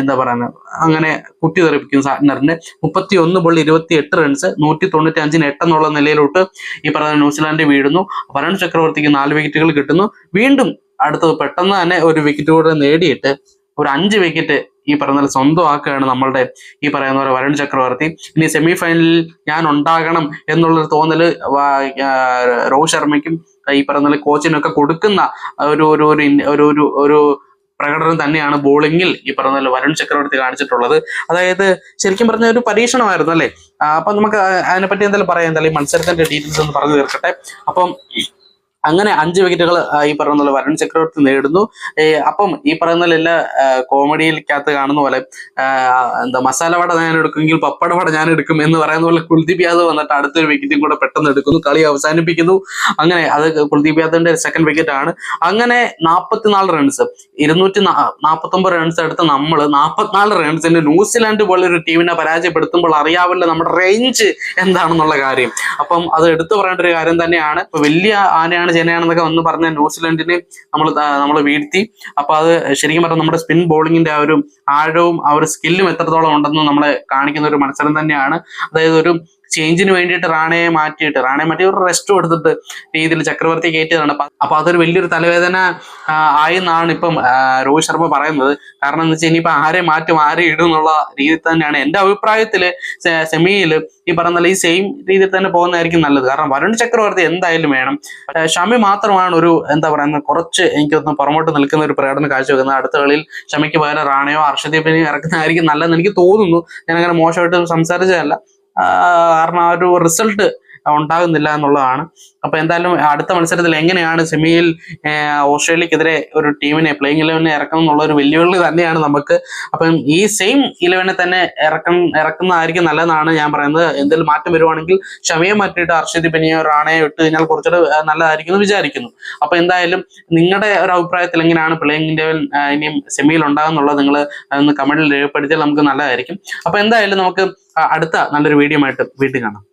എന്താ പറയുന്നത് അങ്ങനെ കുട്ടി തെറിപ്പിക്കുന്നു സാറ്റ്നറിന്റെ മുപ്പത്തി ഒന്ന് ബോൾ ഇരുപത്തി എട്ട് റൺസ് നൂറ്റി തൊണ്ണൂറ്റി അഞ്ചിന് എട്ടെന്നുള്ള നിലയിലോട്ട് ഈ പറയുന്ന ന്യൂസിലാൻഡ് വീഴുന്നു. വരുൺ ചക്രവർത്തിക്ക് നാല് വിക്കറ്റുകൾ കിട്ടുന്നു. വീണ്ടും അടുത്തത് പെട്ടെന്ന് തന്നെ ഒരു വിക്കറ്റ് കൂടെ നേടിയിട്ട് ഒരു അഞ്ച് വിക്കറ്റ് ഈ പറയുന്ന സ്വന്തമാക്കുകയാണ് നമ്മളുടെ ഈ പറയുന്ന പോലെ വരുൺ ചക്രവർത്തി. ഇനി സെമി ഫൈനലിൽ ഞാൻ ഉണ്ടാകണം എന്നുള്ളൊരു ആ, രോഹിത് ശർമ്മയ്ക്കും ഈ പറയുന്ന കോച്ചിനൊക്കെ കൊടുക്കുന്ന ഒരു ഒരു ഒരു ഒരു ഒരു പ്രകടനം തന്നെയാണ് ബോളിങ്ങിൽ ഈ പറഞ്ഞ വരുൺ ചക്രവർത്തി കാണിച്ചിട്ടുള്ളത്. അതായത് ശരിക്കും പറഞ്ഞ ഒരു പരീക്ഷണമായിരുന്നു അല്ലേ? അപ്പൊ നമുക്ക് അതിനെപ്പറ്റി എന്തായാലും പറയാം എന്തായാലും ഈ മത്സരത്തിന്റെ ഡീറ്റെയിൽസ് ഒന്ന് പറഞ്ഞു തീർക്കട്ടെ. അപ്പം അങ്ങനെ അഞ്ച് വിക്കറ്റുകൾ ഈ പറയുന്ന വരുൺ ചക്രവർത്തി നേടുന്നു അപ്പം ഈ പറയുന്ന എല്ലാ കോമഡിയിലേക്കകത്ത് കാണുന്ന പോലെ എന്താ മസാല വട ഞാൻ എടുക്കുമെങ്കിൽ പപ്പട വട ഞാൻ എടുക്കും എന്ന് പറയുന്ന പോലെ കുൽദീപ് യാദവ് വന്നിട്ട് അടുത്തൊരു വിക്കറ്റും കൂടെ പെട്ടെന്ന് എടുക്കുന്നു കളി അവസാനിപ്പിക്കുന്നു. അങ്ങനെ അത് കുൽദീപ് യാദവിന്റെ സെക്കൻഡ് വിക്കറ്റ് ആണ്. അങ്ങനെ നാൽപ്പത്തിനാല് റൺസ് ഇരുന്നൂറ്റി നാൽപ്പത്തൊമ്പത് റൺസ് എടുത്ത് നമ്മൾ നാൽപ്പത്തിനാല് റൺസിന് ന്യൂസിലാൻഡ് പോലെ ഒരു ടീമിനെ പരാജയപ്പെടുത്തുമ്പോൾ അറിയാവില്ല നമ്മുടെ റേഞ്ച് എന്താണെന്നുള്ള കാര്യം. അപ്പം അത് എടുത്തു പറയേണ്ട ഒരു കാര്യം തന്നെയാണ്. വലിയ ആനയാണ് ജനയാണെന്നൊക്കെ വന്ന് പറഞ്ഞ ന്യൂസിലൻഡിനെ നമ്മൾ നമ്മൾ വീഴ്ത്തി. അപ്പൊ അത് ശരിക്കും പറഞ്ഞാൽ നമ്മുടെ സ്പിൻ ബോളിങ്ങിന്റെ ആ ഒരു ആഴവും ആ ഒരു സ്കില്ലും എത്രത്തോളം ഉണ്ടെന്ന് നമ്മളെ കാണിക്കുന്ന ഒരു മത്സരം തന്നെയാണ്. അതായത് ഒരു ചേഞ്ചിന് വേണ്ടിയിട്ട് റാണയെ മാറ്റിയിട്ട് റാണയെ മാറ്റി ഒരു റെസ്റ്റ് കൊടുത്തിട്ട് രീതിയിൽ ചക്രവർത്തി കയറ്റിയതാണ്. അപ്പൊ- അതൊരു വലിയൊരു തലവേദന ആയി ആയെന്നാണ് ഇപ്പം രോഹിത് ശർമ്മ പറയുന്നത്. കാരണം എന്ന് വെച്ചാൽ ഇനിയിപ്പോ ആരെ മാറ്റും ആരെ ഇടും എന്നുള്ള രീതിയിൽ തന്നെയാണ് എന്റെ അഭിപ്രായത്തിൽ സെമിയിൽ ഈ പറഞ്ഞ ഈ സെയിം രീതിയിൽ തന്നെ പോകുന്നതായിരിക്കും നല്ലത്. കാരണം വരുൺ ചക്രവർത്തി എന്തായാലും വേണം. ഷമി മാത്രമാണ് ഒരു എന്താ പറയുന്നത് കുറച്ച് എനിക്കൊന്ന് പുറമോട്ട് നിൽക്കുന്ന ഒരു പ്രകടനം കാഴ്ചവെക്കുന്നത്. അടുത്ത കളിയിൽ ഷമിക്ക് പകരം റാണയോ അർഷദീപിനെയോ ഇറക്കുന്നതായിരിക്കും നല്ലതെന്ന് എനിക്ക് തോന്നുന്നു. ഞാൻ അങ്ങനെ മോശമായിട്ട് സംസാരിച്ചതല്ല. കാരണം ആ ഒരു റിസൾട്ട് ഉണ്ടാകുന്നില്ല എന്നുള്ളതാണ്. അപ്പൊ എന്തായാലും അടുത്ത മത്സരത്തിൽ എങ്ങനെയാണ് സെമിയിൽ ഓസ്ട്രേലിയക്കെതിരെ ഒരു ടീമിനെ പ്ലേയിങ് ഇലവനെ ഇറക്കണം എന്നുള്ള ഒരു വെല്ലുവിളി തന്നെയാണ് നമുക്ക്. അപ്പം ഈ സെയിം ഇലവനെ തന്നെ ഇറക്കം ഇറക്കുന്നതായിരിക്കും നല്ലതാണ് ഞാൻ പറയുന്നത്. എന്തെങ്കിലും മാറ്റം വരുവാണെങ്കിൽ ഷമിയെ മാറ്റിയിട്ട് അർഷദ് ബനിയോ റാണയെ ഇട്ട് കഴിഞ്ഞാൽ കുറച്ചുകൂടെ നല്ലതായിരിക്കും എന്ന് വിചാരിക്കുന്നു. അപ്പൊ എന്തായാലും നിങ്ങളുടെ ഒരു അഭിപ്രായത്തിൽ എങ്ങനെയാണ് പ്ലേയിങ് ഇലവൻ ഇനിയും സെമിയിൽ ഉണ്ടാകുന്നുള്ളത് നിങ്ങൾ ഒന്ന് കമന്റിൽ രേഖപ്പെടുത്തിയാൽ നമുക്ക് നല്ലതായിരിക്കും. അപ്പൊ എന്തായാലും നമുക്ക് അടുത്ത നല്ലൊരു വീഡിയോ ആയിട്ട് വീട്ടിൽ കാണാം.